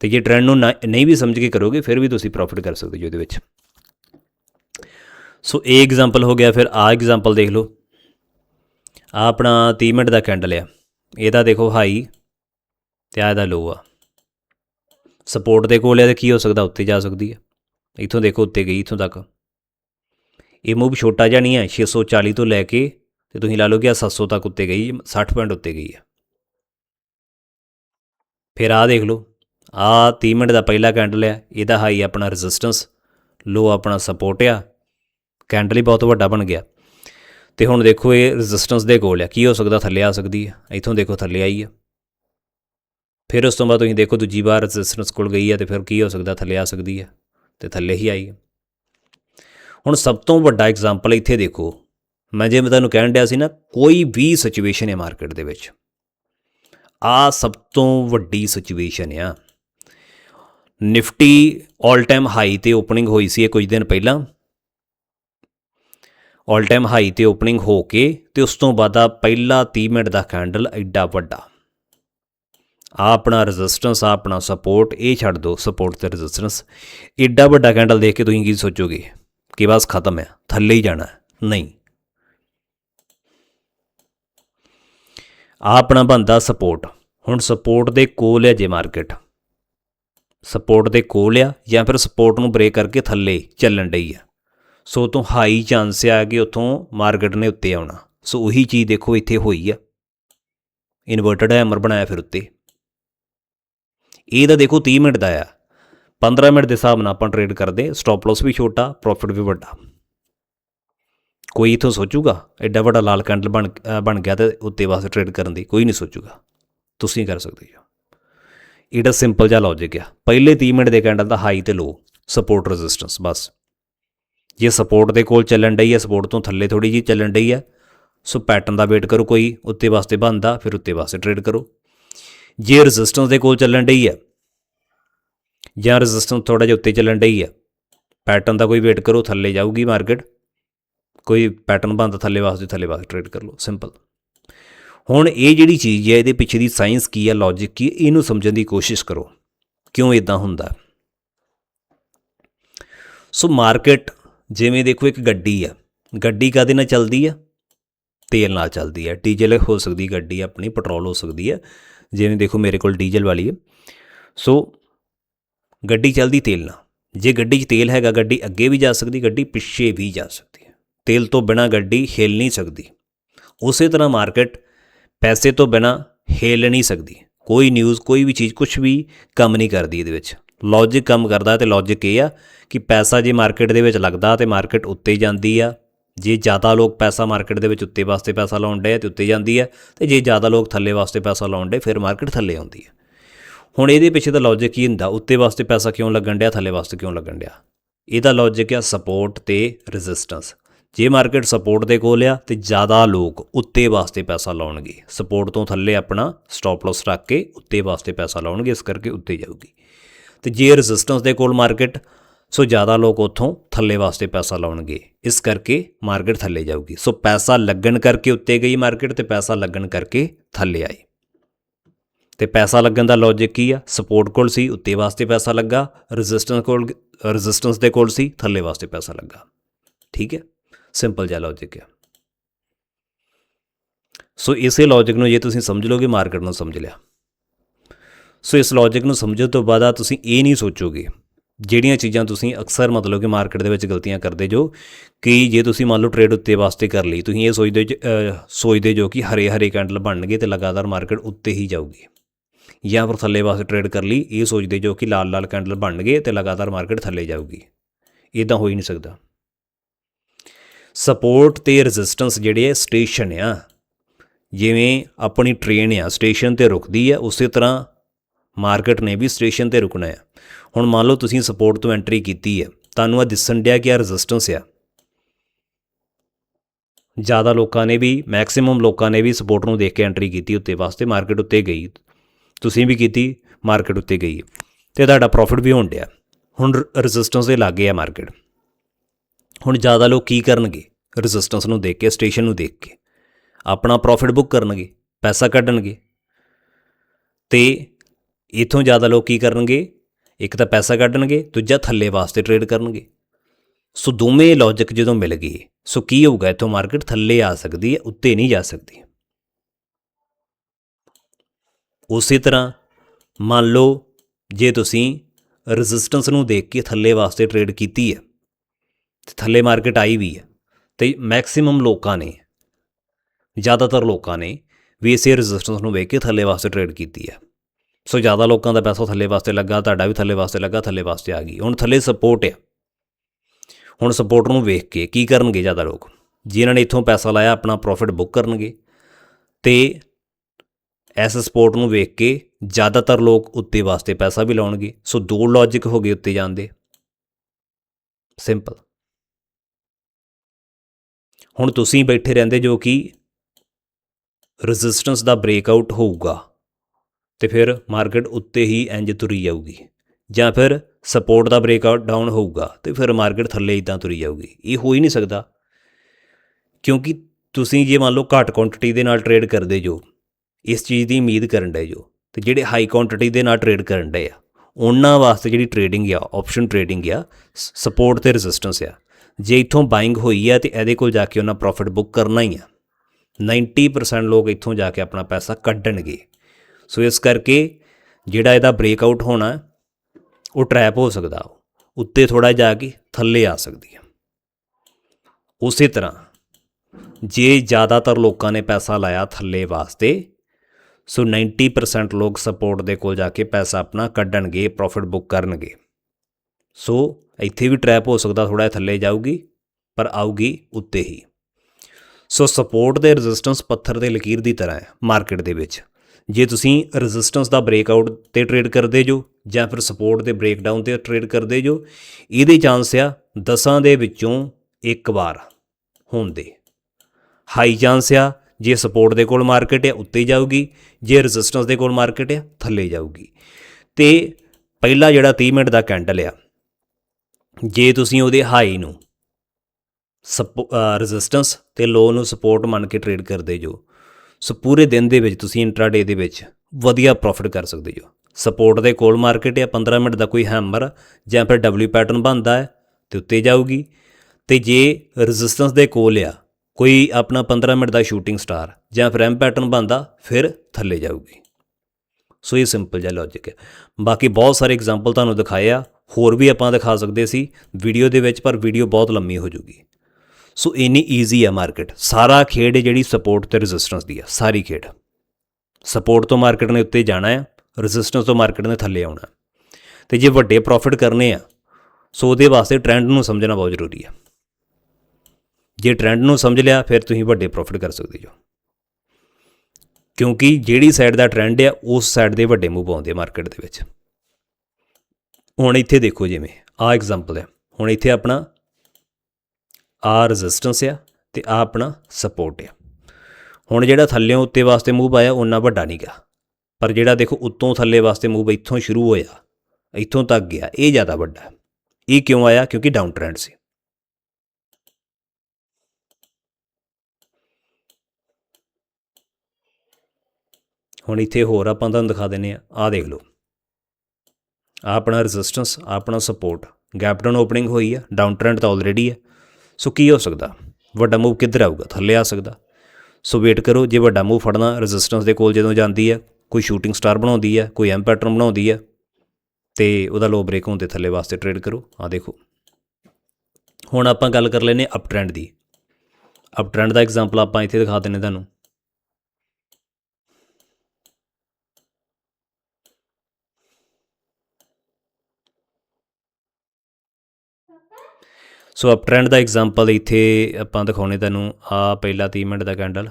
ਤੇ ਜੇ ਟ੍ਰੈਂਡ ਨੂੰ ਨਾ- ਨਹੀਂ ਵੀ ਸਮਝ ਕੇ ਕਰੋਗੇ, ਫਿਰ ਵੀ ਤੁਸੀਂ ਪ੍ਰੋਫਿਟ ਕਰ ਸਕਦੇ ਹੋ ਇਹਦੇ ਵਿੱਚ। ਸੋ ਇਹ ਐਗਜ਼ਾਮਪਲ ਹੋ ਗਿਆ, ਫਿਰ ਆ ਐਗਜ਼ਾਮਪਲ ਦੇਖ ਲਓ। ਆ ਆਪਣਾ 30 ਮਿੰਟ ਦਾ ਕੈਂਡਲ ਆ। ਇਹਦਾ ਦੇਖੋ ਹਾਈ ਤੇ ਆ ਇਹਦਾ ਲੋ ਆ। ਸਪੋਰਟ ਦੇ ਕੋਲ ਆ ਤੇ ਕੀ ਹੋ ਸਕਦਾ? ਉੱਤੇ ਜਾ ਸਕਦੀ ਹੈ ਇੱਥੋਂ ਦੇਖੋ, ਉੱਤੇ ਗਈ, ਇੱਥੋਂ ਤੱਕ। ਇਹ ਮੂਵ ਛੋਟਾ ਜਿਹਾ ਨਹੀਂ ਹੈ 640 ਤੋਂ ਲੈ ਕੇ ਤੇ ਤੁਸੀਂ ਲਾ ਲਓ ਕਿ ਆ 700 ਤੱਕ ਉੱਤੇ ਗਈ 60 ਪੁਆਇੰਟ ਉੱਤੇ ਗਈ ਹੈ ਫਿਰ ਆ ਦੇਖ ਲਓ। ਆ 30 ਮਿੰਟ ਦਾ ਪਹਿਲਾ ਕੈਂਡਲ ਆ, ਇਹਦਾ ਹਾਈ ਆਪਣਾ ਰੈਜ਼ਿਸਟੈਂਸ ਲੋ ਆਪਣਾ ਸਪੋਰਟ ਆ। ਕੈਂਡਲ ਹੀ ਬਹੁਤ ਵੱਡਾ ਬਣ ਗਿਆ। ਤੇ ਹੁਣ ਦੇਖੋ ਇਹ ਰੈਜ਼ਿਸਟੈਂਸ ਦੇ ਕੋਲ ਆ, ਕੀ ਹੋ ਸਕਦਾ ਥੱਲੇ ਆ ਸਕਦੀ ਹੈ ਇੱਥੋਂ ਦੇਖੋ ਥੱਲੇ ਆਈ ਆ। ਫਿਰ ਉਸ ਤੋਂ ਬਾਅਦ ਤੁਸੀਂ ਦੇਖੋ ਦੂਜੀ ਵਾਰ ਰੈਜ਼ਿਸਟੈਂਸ ਕੋਲ ਗਈ ਆ ਤੇ ਫਿਰ ਕੀ ਹੋ ਸਕਦਾ ਥੱਲੇ ਆ ਸਕਦੀ ਹੈ ਤੇ ਥੱਲੇ ਹੀ ਆਈ ਹੈ ਹੁਣ ਸਭ ਤੋਂ ਵੱਡਾ ਐਗਜ਼ਾਮਪਲ ਇੱਥੇ ਦੇਖੋ। ਮੈਂ ਜੇ ਮੈਂ ਤੁਹਾਨੂੰ ਕਹਿਣ ਡਿਆ ਸੀ ਨਾ, ਕੋਈ ਵੀ ਸਿਚੁਏਸ਼ਨ ਹੈ ਮਾਰਕੀਟ ਦੇ ਵਿੱਚ। ਆ ਸਭ ਤੋਂ ਵੱਡੀ ਸਿਚੁਏਸ਼ਨ ਆ। ਨਿਫਟੀ 올 ਟਾਈਮ ਹਾਈ ਤੇ ਓਪਨਿੰਗ ਹੋਈ ਸੀ ਕੁਝ ਦਿਨ ਪਹਿਲਾਂ। 올 ਟਾਈਮ ਹਾਈ ਤੇ ਓਪਨਿੰਗ ਹੋ ਕੇ ਤੇ ਉਸ ਤੋਂ ਬਾਅਦ ਆ ਪਹਿਲਾ 30 ਮਿੰਟ ਦਾ ਕੈਂਡਲ ਐਡਾ ਵੱਡਾ। ਆ ਆਪਣਾ ਰੈਜ਼ਿਸਟੈਂਸ ਆ ਆਪਣਾ ਸਪੋਰਟ ਇਹ ਛੱਡ ਦਿਓ ਸਪੋਰਟ ਤੇ ਰੈਜ਼ਿਸਟੈਂਸ ਐਡਾ ਵੱਡਾ ਕੈਂਡਲ ਦੇਖ ਕੇ ਤੁਸੀਂ ਕੀ ਸੋਚੋਗੇ? ਕਿ ਬਸ ਖਤਮ ਹੈ ਥੱਲੇ ਹੀ ਜਾਣਾ, ਨਹੀਂ। ਆ ਆਪਣਾ ਬੰਦਾ ਸਪੋਰਟ ਹੁਣ ਸਪੋਰਟ ਦੇ ਕੋਲ ਹੈ ਜੇ ਮਾਰਕੀਟ ਸਪੋਰਟ ਦੇ ਕੋਲ ਆ ਜਾਂ ਫਿਰ ਸਪੋਰਟ ਨੂੰ ਬ੍ਰੇਕ ਕਰਕੇ ਥੱਲੇ ਚੱਲਣ ਡਈ ਆ। ਸੋ ਤੋਂ ਹਾਈ ਚਾਂਸ ਆ ਕਿ ਉਥੋਂ ਮਾਰਕੀਟ ਨੇ ਉੱਤੇ ਆਉਣਾ। ਸੋ ਉਹੀ ਚੀਜ਼ ਦੇਖੋ ਇੱਥੇ ਹੋਈ ਆ। ਇਨਵਰਟਡ ਹੈਮਰ ਬਣਾਇਆ ਫਿਰ ਉੱਤੇ। ਇਹ ਤਾਂ ਦੇਖੋ 30 ਮਿੰਟ ਦਾ ਆ। 15 ਮਿੰਟ ਦੇ ਹਿਸਾਬ ਨਾਲ ਆਪਾਂ ਟ੍ਰੇਡ ਕਰਦੇ। ਸਟਾਪ ਲਾਸ ਵੀ ਛੋਟਾ ਪ੍ਰੋਫਿਟ ਵੀ ਵੱਡਾ। ਕੋਈ ਇਥੋਂ ਸੋਚੂਗਾ? ਐਡਾ ਵੱਡਾ ਲਾਲ ਕੈਂਡਲ ਬਣ ਬਣ ਗਿਆ ਤੇ ਉੱਤੇ ਵਾਸਤੇ ਟ੍ਰੇਡ ਕਰਨ ਦੀ ਕੋਈ ਨਹੀਂ ਸੋਚੂਗਾ। ਤੁਸੀਂ ਕਰ ਸਕਦੇ ਹੋ। ਇਹਦਾ ਸਿੰਪਲ ਜਿਹਾ ਲੌਜੀਕ ਆ। ਪਹਿਲੇ 30 ਮਿੰਟ ਦੇ ਕੈਂਡਲ ਦਾ ਹਾਈ ਤੇ ਲੋ ਸਪੋਰਟ ਰੈਜ਼ਿਸਟੈਂਸ ਬਸ। ਜੇ ਸਪੋਰਟ ਦੇ ਕੋਲ ਚੱਲਣ ਡਈ ਹੈ ਸਪੋਰਟ ਤੋਂ ਥੱਲੇ ਥੋੜੀ ਜੀ ਚੱਲਣ ਡਈ ਹੈ ਸੋ ਪੈਟਰਨ ਦਾ ਵੇਟ ਕਰੋ ਕੋਈ, ਉੱਤੇ ਵਾਸਤੇ ਬੰਦਾ ਫਿਰ ਉੱਤੇ ਵਾਸਤੇ ਟ੍ਰੇਡ ਕਰੋ। ਜੇ ਰੈਜ਼ਿਸਟੈਂਸ ਦੇ ਕੋਲ ਚੱਲਣ ਡਈ ਹੈ ਜਾਂ ਰੈਜ਼ਿਸਟੈਂਸ ਥੋੜਾ ਜਿਹਾ ਉੱਤੇ ਚੱਲਣ ਡਈ ਹੈ ਪੈਟਰਨ ਦਾ ਕੋਈ ਵੇਟ ਕਰੋ, ਥੱਲੇ ਜਾਊਗੀ ਮਾਰਕੀਟ ਕੋਈ ਪੈਟਰਨ ਬੰਦ ਥੱਲੇ ਵਾਸਤੇ ਥੱਲੇ ਵਾਸਤੇ ਟ੍ਰੇਡ ਕਰ ਲਓ ਸਿੰਪਲ ਹੁਣ ਇਹ ਜਿਹੜੀ ਚੀਜ਼ ਹੈ, ਇਹਦੇ ਪਿੱਛੇ ਦੀ ਸਾਇੰਸ ਕੀ ਹੈ ਲੌਜੀਕ ਕੀ ਇਹਨੂੰ ਸਮਝਣ ਦੀ ਕੋਸ਼ਿਸ਼ ਕਰੋ। ਕਿਉਂ ਇਦਾਂ ਹੁੰਦਾ? ਸੋ ਮਾਰਕੀਟ ਜਿਵੇਂ ਦੇਖੋ ਇੱਕ ਗੱਡੀ ਆ। ਗੱਡੀ ਕਾਦੇ ਨਾਲ ਚੱਲਦੀ ਆ? ਤੇਲ ਨਾਲ ਚੱਲਦੀ ਹੈ ਡੀਜ਼ਲ ਹੋ ਸਕਦੀ ਗੱਡੀ ਆਪਣੀ, ਪੈਟਰੋਲ ਹੋ ਸਕਦੀ ਹੈ ਜਿਵੇਂ ਦੇਖੋ ਮੇਰੇ ਕੋਲ ਡੀਜ਼ਲ ਵਾਲੀ ਹੈ ਸੋ ਗੱਡੀ ਚੱਲਦੀ ਤੇਲ ਨਾਲ। ਜੇ ਗੱਡੀ 'ਚ ਤੇਲ ਹੈਗਾ, ਗੱਡੀ ਅੱਗੇ ਵੀ ਜਾ ਸਕਦੀ, ਗੱਡੀ ਪਿੱਛੇ ਵੀ ਜਾ ਸਕਦੀ। ਤੇਲ ਤੋਂ ਬਿਨਾ ਗੱਡੀ ਹਿੱਲ ਨਹੀਂ ਸਕਦੀ। ਉਸੇ ਤਰ੍ਹਾਂ ਮਾਰਕੀਟ ਪੈਸੇ ਤੋਂ ਬਿਨਾ ਹਿੱਲ ਨਹੀਂ ਸਕਦੀ। ਕੋਈ ਨਿਊਜ਼ ਕੋਈ ਵੀ ਚੀਜ਼ ਕੁਝ ਵੀ ਕੰਮ ਨਹੀਂ ਕਰਦੀ ਇਹਦੇ ਵਿੱਚ। ਲੌਜੀਕ ਕੰਮ ਕਰਦਾ ਤੇ ਲੌਜੀਕ ਇਹ ਆ ਕਿ ਪੈਸਾ ਜੇ ਮਾਰਕੀਟ ਦੇ ਵਿੱਚ ਲੱਗਦਾ ਤੇ ਮਾਰਕੀਟ ਉੱਤੇ ਜਾਂਦੀ ਆ। ਜੇ ਜ਼ਿਆਦਾ ਲੋਕ ਪੈਸਾ ਮਾਰਕੀਟ ਦੇ ਵਿੱਚ ਉੱਤੇ ਵਾਸਤੇ ਪੈਸਾ ਲਾਉਣ ਡੇ ਤੇ ਉੱਤੇ ਜਾਂਦੀ ਹੈ ਤੇ ਜੇ ਜ਼ਿਆਦਾ ਲੋਕ ਥੱਲੇ ਵਾਸਤੇ ਪੈਸਾ ਲਾਉਣ ਡੇ ਫਿਰ ਮਾਰਕੀਟ ਥੱਲੇ ਆਉਂਦੀ ਹੈ ਹੁਣ ਇਹਦੇ ਪਿੱਛੇ ਦਾ ਲੌਜੀਕ ਕੀ ਹੁੰਦਾ, ਉੱਤੇ ਵਾਸਤੇ ਪੈਸਾ ਕਿਉਂ ਲੱਗਣ ਡਿਆ, ਥੱਲੇ ਵਾਸਤੇ ਕਿਉਂ ਲੱਗਣ ਡਿਆ? ਇਹਦਾ ਲੌਜੀਕ ਆ ਸਪੋਰਟ ਤੇ ਰੈਜ਼ਿਸਟੈਂਸ ਜੇ ਮਾਰਕੀਟ ਸਪੋਰਟ ਦੇ ਕੋਲ ਆ ਤੇ ਜ਼ਿਆਦਾ ਲੋਕ ਉੱਤੇ ਵਾਸਤੇ ਪੈਸਾ ਲਾਉਣਗੇ। ਸਪੋਰਟ ਤੋਂ ਥੱਲੇ ਆਪਣਾ ਸਟਾਪ ਲਾਸ ਰੱਖ ਕੇ ਉੱਤੇ ਵਾਸਤੇ ਪੈਸਾ ਲਾਉਣਗੇ, ਇਸ ਕਰਕੇ ਉੱਤੇ ਜਾਊਗੀ। ਤੇ ਜੇ ਰੈਜ਼ਿਸਟੈਂਸ ਦੇ ਕੋਲ ਮਾਰਕੀਟ, ਸੋ ਜ਼ਿਆਦਾ ਲੋਕ ਉੱਥੋਂ ਥੱਲੇ ਵਾਸਤੇ ਪੈਸਾ ਲਾਉਣਗੇ, ਇਸ ਕਰਕੇ ਮਾਰਕੀਟ ਥੱਲੇ ਜਾਊਗੀ। ਸੋ ਪੈਸਾ ਲੱਗਣ ਕਰਕੇ ਉੱਤੇ ਗਈ ਮਾਰਕੀਟ ਤੇ ਪੈਸਾ ਲੱਗਣ ਕਰਕੇ ਥੱਲੇ ਆਈ। ਤੇ ਪੈਸਾ ਲੱਗਣ ਦਾ ਲੌਜੀਕ ਕੀ ਆ? ਸਪੋਰਟ ਕੋਲ ਸੀ, ਉੱਤੇ ਵਾਸਤੇ ਪੈਸਾ ਲੱਗਾ ਰੈਜ਼ਿਸਟੈਂਸ ਕੋਲ ਰੈਜ਼ਿਸਟੈਂਸ ਦੇ ਕੋਲ ਸੀ, ਥੱਲੇ ਵਾਸਤੇ ਪੈਸਾ ਲੱਗਾ। ਠੀਕ ਹੈ? ਸਿੰਪਲ ਜਿਹਾ ਲੌਜੀਕ ਹੈ। ਸੋ ਇਸੇ ਲੌਜੀਕ ਨੂੰ ਜੇ ਤੁਸੀਂ ਸਮਝ ਲਓਗੇ ਮਾਰਕੀਟ ਨੂੰ ਸਮਝ ਲਿਆ। ਸੋ ਇਸ ਲੌਜੀਕ ਨੂੰ ਸਮਝਣ ਤੋਂ ਬਾਅਦ ਆ ਤੁਸੀਂ ਇਹ ਨਹੀਂ ਸੋਚੋਗੇ, ਜਿਹੜੀਆਂ ਚੀਜ਼ਾਂ ਤੁਸੀਂ ਅਕਸਰ ਮਤਲਬ ਕਿ ਮਾਰਕੀਟ ਦੇ ਵਿੱਚ ਗਲਤੀਆਂ ਕਰਦੇ ਜੋ, ਕਿ ਜੇ ਤੁਸੀਂ ਮੰਨ ਲਓ ਟ੍ਰੇਡ ਉੱਤੇ ਵਾਸਤੇ ਕਰ ਲਈ, ਤੁਸੀਂ ਇਹ ਸੋਚਦੇ ਸੋਚਦੇ ਜੋ ਕਿ ਹਰੇ ਹਰੇ ਕੈਂਡਲ ਬਣਨਗੇ ਤੇ ਲਗਾਤਾਰ ਮਾਰਕੀਟ ਉੱਤੇ ਹੀ ਜਾਊਗੀ। ਜਾਂ ਫਿਰ ਥੱਲੇ ਵਾਸਤੇ ਟ੍ਰੇਡ ਕਰ ਲਈ, ਇਹ ਸੋਚਦੇ ਜੋ ਕਿ ਲਾਲ ਲਾਲ ਕੈਂਡਲ ਬਣ ਗਏ ਤੇ ਲਗਾਤਾਰ ਮਾਰਕੀਟ ਥੱਲੇ ਜਾਊਗੀ। ਇਦਾਂ ਹੋ ਹੀ ਨਹੀਂ ਸਕਦਾ। ਸਪੋਰਟ ਤੇ ਰੈਜ਼ਿਸਟੈਂਸ ਜਿਹੜੇ ਸਟੇਸ਼ਨ ਆ। ਜਿਵੇਂ ਆਪਣੀ ਟ੍ਰੇਨ ਆ ਸਟੇਸ਼ਨ ਤੇ ਰੁਕਦੀ ਆ, ਉਸੇ ਤਰ੍ਹਾਂ ਮਾਰਕੀਟ ਨੇ ਵੀ ਸਟੇਸ਼ਨ ਤੇ ਰੁਕਣਾ ਆ। ਹੁਣ ਮੰਨ ਲਓ ਤੁਸੀਂ ਸਪੋਰਟ ਤੋਂ ਐਂਟਰੀ ਕੀਤੀ ਹੈ ਤੁਹਾਨੂੰ ਆ ਦਿਸਣ ਡਿਆ ਕਿ ਆ ਰੈਜ਼ਿਸਟੈਂਸ ਆ। ਜ਼ਿਆਦਾ ਲੋਕਾਂ ਨੇ ਵੀ ਮੈਕਸਿਮਮ ਲੋਕਾਂ ਨੇ ਵੀ ਸਪੋਰਟ ਨੂੰ ਦੇਖ ਕੇ ਐਂਟਰੀ ਕੀਤੀ ਉੱਤੇ, ਵਾਸਤੇ ਮਾਰਕੀਟ ਉੱਤੇ ਗਈ। ਤੁਸੀਂ ਵੀ ਕੀਤੀ ਮਾਰਕੀਟ ਉੱਤੇ ਗਈ। ਤੇ ਤੁਹਾਡਾ ਪ੍ਰੋਫਿਟ ਵੀ ਹੋਣ ਡਿਆ। ਹੁਣ ਰੈਜ਼ਿਸਟੈਂਸ ਦੇ ਲਾਗੇ ਆ ਮਾਰਕੀਟ ਹੁਣ ਜ਼ਿਆਦਾ ਲੋਕ ਕੀ ਕਰਨਗੇ? ਰੈਜ਼ਿਸਟੈਂਸ ਨੂੰ ਦੇਖ ਕੇ ਸਟੇਸ਼ਨ ਨੂੰ ਦੇਖ ਕੇ। ਆਪਣਾ ਪ੍ਰੋਫਿਟ ਬੁੱਕ ਕਰਨਗੇ, ਪੈਸਾ ਕੱਢਣਗੇ। ਤੇ ਇਥੋਂ ਜ਼ਿਆਦਾ ਲੋਕ ਕੀ ਕਰਨਗੇ? ਇੱਕ ਤਾਂ ਪੈਸਾ ਕੱਢਣਗੇ, ਦੂਜਾ ਥੱਲੇ ਵਾਸਤੇ ਟ੍ਰੇਡ ਕਰਨਗੇ। ਸੋ ਦੋਵੇਂ ਲੌਜੀਕ ਜਦੋਂ ਮਿਲ ਗਈ ਸੋ ਕੀ ਹੋਊਗਾ? ਇਥੋਂ ਮਾਰਕੀਟ ਥੱਲੇ ਆ ਸਕਦੀ ਹੈ, ਉੱਤੇ ਨਹੀਂ ਜਾ ਸਕਦੀ। ਉਸੇ ਤਰ੍ਹਾਂ ਮੰਨ ਲਓ, ਜੇ ਤੁਸੀਂ ਰੈਜ਼ਿਸਟੈਂਸ ਨੂੰ ਦੇਖ ਕੇ ਥੱਲੇ ਵਾਸਤੇ ਟ੍ਰੇਡ ਕੀਤੀ ਹੈ ਤੇ ਥੱਲੇ ਮਾਰਕੀਟ ਆਈ ਵੀ ਹੈ ਤੇ ਮੈਕਸਿਮਮ ਲੋਕਾਂ ਨੇ, ਜ਼ਿਆਦਾਤਰ ਲੋਕਾਂ ਨੇ ਵੀ ਇਸੇ ਰੈਜ਼ਿਸਟੈਂਸ ਨੂੰ ਵੇਖ ਕੇ ਥੱਲੇ ਵਾਸਤੇ ਟ੍ਰੇਡ ਕੀਤੀ ਹੈ। ਸੋ ਜ਼ਿਆਦਾ ਲੋਕਾਂ ਦਾ ਪੈਸਾ ਥੱਲੇ ਵਾਸਤੇ ਲੱਗਾ, ਤੁਹਾਡਾ ਵੀ ਥੱਲੇ ਵਾਸਤੇ ਲੱਗਾ, ਥੱਲੇ ਵਾਸਤੇ ਆ ਗਈ। ਹੁਣ ਥੱਲੇ ਸਪੋਰਟ ਹੈ। ਹੁਣ ਸਪੋਰਟ ਨੂੰ ਵੇਖ ਕੇ ਕੀ ਕਰਨਗੇ ਜ਼ਿਆਦਾ ਲੋਕ? ਜਿਨ੍ਹਾਂ ਨੇ ਇੱਥੋਂ ਪੈਸਾ ਲਾਇਆ, ਆਪਣਾ ਪ੍ਰੋਫਿਟ ਬੁੱਕ ਕਰਨਗੇ। ਤੇ ਐਸ ਸਪੋਰਟ ਨੂੰ ਵੇਖ ਕੇ ਜ਼ਿਆਦਾਤਰ ਲੋਕ ਉੱਤੇ ਵਾਸਤੇ ਪੈਸਾ ਵੀ ਲਾਉਣਗੇ। ਸੋ ਦੋ ਲੌਜੀਕ ਹੋ ਗਏ ਉੱਤੇ ਜਾਂਦੇ ਸਿੰਪਲ ਹੁਣ ਤੁਸੀਂ ਬੈਠੇ ਰਹਿੰਦੇ ਜੋ ਕਿ ਰੈਜ਼ਿਸਟੈਂਸ ਦਾ ਬ੍ਰੇਕਆਊਟ ਹੋਊਗਾ। ਤੇ ਫਿਰ ਮਾਰਕੀਟ ਉੱਤੇ ਹੀ ਇੰਜ ਤੁਰੀ ਜਾਊਗੀ। ਜਾਂ ਫਿਰ ਸਪੋਰਟ ਦਾ ਬ੍ਰੇਕਆਊਟ ਡਾਊਨ ਹੋਊਗਾ ਤੇ ਫਿਰ ਮਾਰਕੀਟ ਥੱਲੇ ਇਦਾਂ ਤੁਰੀ ਜਾਊਗੀ। ਇਹ ਹੋ ਹੀ ਨਹੀਂ ਸਕਦਾ। ਕਿਉਂਕਿ ਤੁਸੀਂ ਜੇ ਮੰਨ ਲਓ ਘੱਟ ਕੁਆਂਟੀਟੀ ਦੇ ਨਾਲ ਟਰੇਡ ਕਰਦੇ ਜੋ, ਇਸ ਚੀਜ਼ ਦੀ ਉਮੀਦ ਕਰਨ ਡਏ ਜੋ, ਤੇ ਜਿਹੜੇ ਹਾਈ ਕੁਆਂਟੀਟੀ ਦੇ ਨਾਲ ਟਰੇਡ ਕਰਨ ਡਏ ਆ, ਉਹਨਾਂ ਵਾਸਤੇ ਜਿਹੜੀ ਟਰੇਡਿੰਗ ਆ ਆਪਸ਼ਨ ਟਰੇਡਿੰਗ ਆ ਸਪੋਰਟ ਤੇ ਰੈਜ਼ਿਸਟੈਂਸ ਆ। ਜੇ ਇੱਥੋਂ ਬਾਇੰਗ ਹੋਈ ਆ ਤੇ ਇਹਦੇ ਕੋਲ ਜਾ ਕੇ ਉਹਨਾਂ ਪ੍ਰੋਫਿਟ ਬੁੱਕ ਕਰਨਾ ਹੀ ਆ। 90% ਲੋਕ ਇੱਥੋਂ ਜਾ ਕੇ ਆਪਣਾ ਪੈਸਾ ਕੱਢਣਗੇ। ਸੋ ਇਸ ਕਰਕੇ ਜਿਹੜਾ ਇਹਦਾ ਬ੍ਰੇਕਆਊਟ ਹੋਣਾ, ਉਹ ਟਰੈਪ ਹੋ ਸਕਦਾ ਉੱਤੇ ਥੋੜਾ ਜਾ ਕੇ ਥੱਲੇ ਆ ਸਕਦੀ ਹੈ ਉਸੇ ਤਰ੍ਹਾਂ ਜੇ ਜ਼ਿਆਦਾਤਰ ਲੋਕਾਂ ਨੇ ਪੈਸਾ ਲਾਇਆ ਥੱਲੇ ਵਾਸਤੇ, ਸੋ 90% ਲੋਕ ਸਪੋਰਟ ਦੇ ਕੋਲ ਜਾ ਕੇ ਪੈਸਾ ਆਪਣਾ ਕੱਢਣਗੇ ਪ੍ਰੋਫਿਟ ਬੁੱਕ ਕਰਨਗੇ। ਸੋ ਇੱਥੇ ਵੀ ਟਰੈਪ ਹੋ ਸਕਦਾ ਥੋੜਾ ਥੱਲੇ ਜਾਊਗੀ, ਪਰ ਆਊਗੀ ਉੱਤੇ ਹੀ। ਸੋ ਸਪੋਰਟ ਤੇ ਰੈਜ਼ਿਸਟੈਂਸ ਪੱਥਰ ਦੇ ਲਕੀਰ ਦੀ ਤਰ੍ਹਾਂ ਹੈ ਮਾਰਕੀਟ ਦੇ ਵਿੱਚ। ਜੇ ਤੁਸੀਂ ਰੈਜ਼ਿਸਟੈਂਸ ਦਾ ਬ੍ਰੇਕਆਊਟ ਤੇ ਟ੍ਰੇਡ ਕਰਦੇ ਜੋ, ਜਾਂ ਫਿਰ ਸਪੋਰਟ ਦੇ ਬ੍ਰੇਕਡਾਊਨ ਤੇ ਟ੍ਰੇਡ ਕਰਦੇ ਜੋ, ਇਹਦੇ ਚਾਂਸ ਆ ਦਸਾਂ ਦੇ ਵਿੱਚੋਂ ਇੱਕ ਵਾਰ ਹੋਣ ਦੇ। ਹਾਈ ਚਾਂਸ ਆ ਜੇ ਸਪੋਰਟ ਦੇ ਕੋਲ ਮਾਰਕੀਟ ਹੈ ਉੱਤੇ ਜਾਊਗੀ, ਜੇ ਰੈਜ਼ਿਸਟੈਂਸ ਦੇ ਕੋਲ ਮਾਰਕੀਟ ਹੈ ਥੱਲੇ ਜਾਊਗੀ। ਤੇ ਪਹਿਲਾ ਜਿਹੜਾ 30 ਮਿੰਟ ਦਾ ਕੈਂਡਲ ਆ ਜੇ ਤੁਸੀਂ ਉਹਦੇ ਹਾਈ ਨੂੰ ਰੈਜ਼ਿਸਟੈਂਸ ਤੇ ਲੋ ਨੂੰ ਸਪੋਰਟ ਮੰਨ ਕੇ ਟ੍ਰੇਡ ਕਰਦੇ ਜੋ ਸੋ ਪੂਰੇ ਦਿਨ ਦੇ ਵਿੱਚ ਤੁਸੀਂ ਇੰਟਰਾਡੇ ਦੇ ਵਿੱਚ ਵਧੀਆ ਪ੍ਰੋਫਿਟ ਕਰ ਸਕਦੇ ਹੋ ਸਪੋਰਟ ਦੇ ਕੋਲ ਮਾਰਕੀਟ ਹੈ 15 ਮਿੰਟ ਦਾ ਕੋਈ ਹੈਮਰ ਜਾਂ ਫਿਰ ਡਬਲਯੂ ਪੈਟਰਨ ਬਣਦਾ ਹੈ, ਤੇ ਉੱਤੇ ਜਾਊਗੀ। ਤੇ ਜੇ ਰੈਜ਼ਿਸਟੈਂਸ ਦੇ ਕੋਲ ਆ, ਕੋਈ ਆਪਣਾ 15 ਮਿੰਟ ਦਾ ਸ਼ੂਟਿੰਗ ਸਟਾਰ ਜਾਂ ਫਿਰ ਐਮ ਪੈਟਰਨ ਬਣਦਾ, ਫਿਰ ਥੱਲੇ ਜਾਊਗੀ। ਸੋ ਇਹ ਸਿੰਪਲ ਜਿਹਾ ਲੌਜੀਕ ਹੈ। ਬਾਕੀ ਬਹੁਤ ਸਾਰੇ ਐਗਜ਼ਾਮਪਲ ਤੁਹਾਨੂੰ ਦਿਖਾਏ ਆ। ਹੋਰ ਵੀ ਆਪਾਂ ਦਿਖਾ ਸਕਦੇ ਸੀ ਵੀਡੀਓ ਦੇ ਵਿੱਚ, ਪਰ ਵੀਡੀਓ ਬਹੁਤ ਲੰਮੀ ਹੋ ਜੂਗੀ। ਸੋ ਇੰਨੀ ਈਜ਼ੀ ਆ ਮਾਰਕੀਟ ਸਾਰਾ ਖੇਡ ਹੈ ਜਿਹੜੀ ਸਪੋਰਟ ਤੇ ਰੈਜ਼ਿਸਟੈਂਸ ਦੀ ਆ, ਸਾਰੀ ਖੇਡ। ਸਪੋਰਟ ਤੋਂ ਮਾਰਕੀਟ ਨੇ ਉੱਤੇ ਜਾਣਾ ਹੈ ਰੈਜ਼ਿਸਟੈਂਸ ਤੋਂ ਮਾਰਕੀਟ ਨੇ ਥੱਲੇ ਆਉਣਾ। ਤੇ ਜੇ ਵੱਡੇ ਪ੍ਰੋਫਿਟ ਕਰਨੇ ਆ, ਸੋ ਉਹਦੇ ਵਾਸਤੇ ਟ੍ਰੈਂਡ ਨੂੰ ਸਮਝਣਾ ਬਹੁਤ ਜ਼ਰੂਰੀ ਹੈ ਜੇ ਟ੍ਰੈਂਡ ਨੂੰ ਸਮਝ ਲਿਆ, ਫਿਰ ਤੁਸੀਂ ਵੱਡੇ ਪ੍ਰੋਫਿਟ ਕਰ ਸਕਦੇ ਹੋ। ਕਿਉਂਕਿ ਜਿਹੜੀ ਸਾਈਡ ਦਾ ਟ੍ਰੈਂਡ ਆ, ਉਸ ਸਾਈਡ ਦੇ ਵੱਡੇ ਮੂਵ ਆਉਂਦੇ ਮਾਰਕੀਟ ਦੇ ਵਿੱਚ। ਹੁਣ ਇੱਥੇ ਦੇਖੋ ਜਿਵੇਂ ਆ ਐਗਜ਼ਾਮਪਲ ਹੈ ਹੁਣ ਇੱਥੇ ਆਪਣਾ ਆ ਰੈਜ਼ਿਸਟੈਂਸ ਆ ਤੇ ਆ ਆਪਣਾ ਸਪੋਰਟ ਆ। ਹੁਣ ਜਿਹੜਾ ਥੱਲੇੋਂ ਉੱਤੇ ਵਾਸਤੇ ਮੂਵ ਆਇਆ ਉਹਨਾਂ ਵੱਡਾ ਨਹੀਂਗਾ ਪਰ ਜਿਹੜਾ ਦੇਖੋ ਉੱਤੋਂ ਥੱਲੇ ਵਾਸਤੇ ਮੂਵ ਇੱਥੋਂ ਸ਼ੁਰੂ ਹੋਇਆ, ਇੱਥੋਂ ਤੱਕ ਗਿਆ, ਇਹ ਜ਼ਿਆਦਾ ਵੱਡਾ ਇਹ ਕਿਉਂ ਆਇਆ? ਕਿਉਂਕਿ ਡਾਊਨ ਟ੍ਰੈਂਡ ਸੀ। ਹੁਣ ਇੱਥੇ ਹੋਰ ਆਪਾਂ ਤੁਹਾਨੂੰ ਦਿਖਾ ਦਿੰਨੇ ਆ ਆ ਦੇਖ ਲਓ। ਆਪਣਾ ਰੈਜ਼ਿਸਟੈਂਸ ਆਪਣਾ ਸਪੋਰਟ ਗੈਪ ਡਾਊਨ ਓਪਨਿੰਗ ਹੋਈ ਆ ਡਾਊਨ ਟ੍ਰੈਂਡ ਤਾਂ ਆਲਰੇਡੀ ਹੈ ਸੋ ਕੀ ਹੋ ਸਕਦਾ? ਵੱਡਾ ਮੂਵ ਕਿੱਧਰ ਆਊਗਾ? ਥੱਲੇ ਆ ਸਕਦਾ। ਸੋ ਵੇਟ ਕਰੋ, ਜੇ ਵੱਡਾ ਮੂਵ ਫੜਨਾ ਰੈਜ਼ਿਸਟੈਂਸ ਦੇ ਕੋਲ ਜਦੋਂ ਜਾਂਦੀ ਹੈ ਕੋਈ ਸ਼ੂਟਿੰਗ ਸਟਾਰ ਬਣਾਉਂਦੀ ਹੈ ਕੋਈ ਐਮ ਪੈਟਰਨ ਬਣਾਉਂਦੀ ਹੈ ਤੇ ਉਹਦਾ ਲੋ ਬ੍ਰੇਕ ਹੋਣ ਤੇ ਥੱਲੇ ਵਾਸਤੇ ਟ੍ਰੇਡ ਕਰੋ। ਆ ਦੇਖੋ। ਹੁਣ ਆਪਾਂ ਗੱਲ ਕਰ ਲੈਨੇ ਅਪ ਟ੍ਰੈਂਡ ਦੀ। ਅਪ ਟ੍ਰੈਂਡ ਦਾ ਐਗਜ਼ਾਮਪਲ ਆਪਾਂ ਇੱਥੇ ਦਿਖਾ ਦਿੰਨੇ ਤੁਹਾਨੂੰ। ਸੋ ਅਪ ਟ੍ਰੈਂਡ ਦਾ ਐਗਜ਼ਾਮਪਲ ਇੱਥੇ ਆਪਾਂ ਦਿਖਾਉਣੇ ਤੁਹਾਨੂੰ, ਆ ਪਹਿਲਾ 30 ਮਿੰਟ ਦਾ ਕੈਂਡਲ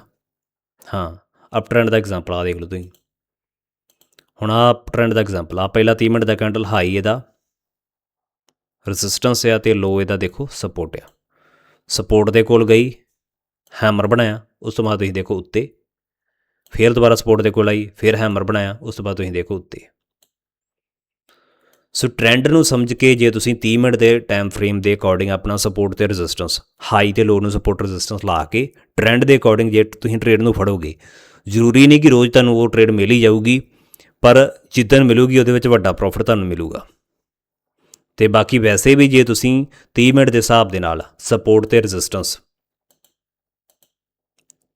ਹਾਂ ਅਪ ਟ੍ਰੈਂਡ ਦਾ ਐਗਜ਼ਾਮਪਲ ਆ ਦੇਖ ਲਓ ਤੁਸੀਂ। ਹੁਣ ਆ ਅਪ ਟ੍ਰੈਂਡ ਦਾ ਐਗਜ਼ਾਮਪਲ ਆ ਪਹਿਲਾ 30 ਮਿੰਟ ਦਾ ਕੈਂਡਲ ਹਾਈ ਇਹਦਾ। ਰੈਜ਼ਿਸਟੈਂਸ ਆ ਤੇ ਲੋ ਇਹਦਾ ਦੇਖੋ ਸਪੋਰਟ ਆ। ਸਪੋਰਟ ਦੇ ਕੋਲ ਗਈ ਹੈਮਰ ਬਣਾਇਆ, ਉਸ ਤੋਂ ਬਾਅਦ ਤੁਸੀਂ ਦੇਖੋ ਉੱਤੇ। ਫਿਰ ਦੁਬਾਰਾ ਸਪੋਰਟ ਦੇ ਕੋਲ ਆਈ, ਫਿਰ ਹੈਮਰ ਬਣਾਇਆ, ਉਸ ਤੋਂ ਬਾਅਦ ਤੁਸੀਂ ਦੇਖੋ ਉੱਤੇ। ਸੋ ਟ੍ਰੈਂਡ ਨੂੰ ਸਮਝ ਕੇ ਜੇ ਤੁਸੀਂ 30 ਮਿੰਟ ਦੇ ਟਾਈਮ ਫਰੇਮ ਦੇ ਅਕੋਰਡਿੰਗ ਆਪਣਾ ਸਪੋਰਟ ਤੇ ਰੈਜ਼ਿਸਟੈਂਸ ਹਾਈ ਤੇ ਲੋ ਨੂੰ ਸਪੋਰਟ ਰੈਜ਼ਿਸਟੈਂਸ ਲਾ ਕੇ ਟ੍ਰੈਂਡ ਦੇ ਅਕੋਰਡਿੰਗ ਜੇ ਤੁਸੀਂ ਟ੍ਰੇਡ ਨੂੰ ਫੜੋਗੇ, ਜ਼ਰੂਰੀ ਨਹੀਂ ਕਿ ਰੋਜ਼ ਤੁਹਾਨੂੰ ਉਹ ਟ੍ਰੇਡ ਮਿਲ ਹੀ ਜਾਊਗੀ, ਪਰ ਜਿੱਦਣ ਮਿਲੂਗੀ ਉਹਦੇ ਵਿੱਚ ਵੱਡਾ ਪ੍ਰੋਫਿਟ ਤੁਹਾਨੂੰ ਮਿਲੂਗਾ। ਤੇ ਬਾਕੀ ਵੈਸੇ ਵੀ ਜੇ ਤੁਸੀਂ 30 ਮਿੰਟ ਦੇ ਹਿਸਾਬ ਦੇ ਨਾਲ ਸਪੋਰਟ ਤੇ ਰੈਜ਼ਿਸਟੈਂਸ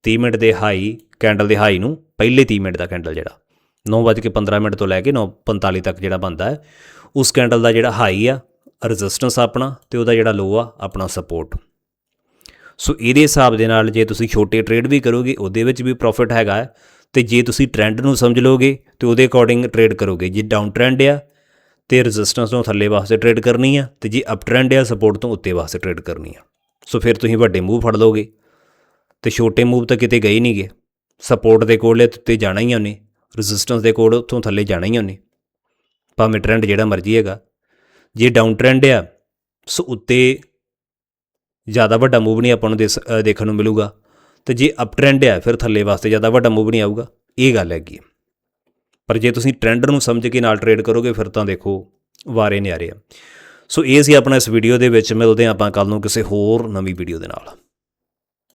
30 ਮਿੰਟ ਦੇ ਹਾਈ ਕੈਂਡਲ ਦੇ ਹਾਈ ਨੂੰ, ਪਹਿਲੇ 30 ਮਿੰਟ ਦਾ ਕੈਂਡਲ ਜਿਹੜਾ 9:15 ਮਿੰਟ ਤੋਂ ਲੈ ਕੇ 9:45 ਤੱਕ ਜਿਹੜਾ ਬੰਦਾ ਹੈ ਉਸ ਕੈਂਡਲ ਦਾ ਜਿਹੜਾ ਹਾਈ ਆ ਰੈਜ਼ਿਸਟੈਂਸ ਆਪਣਾ ਤੇ ਉਹਦਾ ਜਿਹੜਾ ਲੋ ਆ, ਆਪਣਾ ਸਪੋਰਟ ਸੋ ਇਹਦੇ ਹਿਸਾਬ ਦੇ ਨਾਲ ਜੇ ਤੁਸੀਂ ਛੋਟੇ ਟ੍ਰੇਡ ਵੀ ਕਰੋਗੇ, ਉਹਦੇ ਵਿੱਚ ਵੀ ਪ੍ਰੋਫਿਟ ਹੈਗਾ ਹੈ। ਤੇ ਜੇ ਤੁਸੀਂ ਟ੍ਰੈਂਡ ਨੂੰ ਸਮਝ ਲਓਗੇ ਤੇ ਉਹਦੇ ਅਕੋਰਡਿੰਗ ਟ੍ਰੇਡ ਕਰੋਗੇ। ਜੇ ਡਾਊਨ ਟ੍ਰੈਂਡ ਆ, ਤੇ ਰੈਜ਼ਿਸਟੈਂਸ ਤੋਂ ਥੱਲੇ ਵਾਸਤੇ ਟ੍ਰੇਡ ਕਰਨੀ ਆ, ਤੇ ਜੇ ਅਪ ਟ੍ਰੈਂਡ ਆ ਸਪੋਰਟ ਤੋਂ ਉੱਤੇ ਵਾਸਤੇ ਟ੍ਰੇਡ ਕਰਨੀ ਆ। ਸੋ ਫਿਰ ਤੁਸੀਂ ਵੱਡੇ ਮੂਵ ਫੜ ਲਓਗੇ ਤੇ ਛੋਟੇ ਮੂਵ ਤਾਂ ਕਿਤੇ ਗਏ ਨਹੀਂਗੇ ਸਪੋਰਟ ਦੇ ਕੋਲ ਉੱਤੇ ਜਾਣਾ ਹੀ ਉਹਨੇ। ਰੈਜ਼ਿਸਟੈਂਸ ਦੇ ਕੋਲ, ਉੱਥੋਂ ਥੱਲੇ ਜਾਣਾ ਹੀ ਉਹਨੇ। ਭਾਵੇਂ ਟ੍ਰੈਂਡ ਜਿਹੜਾ ਮਰਜ਼ੀ ਹੈਗਾ। ਜੇ ਡਾਊਨ ਟ੍ਰੈਂਡ ਆ ਸੋ ਉੱਤੇ ਜ਼ਿਆਦਾ ਵੱਡਾ ਮੂਵ ਨਹੀਂ ਆਪਾਂ ਨੂੰ ਦੇਸ- ਦੇਖਣ ਨੂੰ ਮਿਲੂਗਾ। ਤੇ ਜੇ ਅਪ ਟ੍ਰੈਂਡ ਆ, ਫਿਰ ਥੱਲੇ ਵਾਸਤੇ ਜ਼ਿਆਦਾ ਵੱਡਾ ਮੂਵ ਨਹੀਂ ਆਊਗਾ। ਇਹ ਗੱਲ ਹੈਗੀ ਹੈ। ਪਰ ਜੇ ਤੁਸੀਂ ਟ੍ਰੈਂਡ ਨੂੰ ਸਮਝ ਕੇ ਨਾਲ ਟ੍ਰੇਡ ਕਰੋਗੇ, ਫਿਰ ਤਾਂ ਦੇਖੋ ਵਾਰੇ ਨਿਆਰੇ ਆ। ਸੋ ਇਹ ਸੀ ਆਪਣਾ ਇਸ ਵੀਡੀਓ ਦੇ ਵਿੱਚ। ਮਿਲਦੇ ਹਾਂ ਆਪਾਂ ਕੱਲ ਨੂੰ ਕਿਸੇ ਹੋਰ ਨਵੀਂ ਵੀਡੀਓ ਦੇ ਨਾਲ।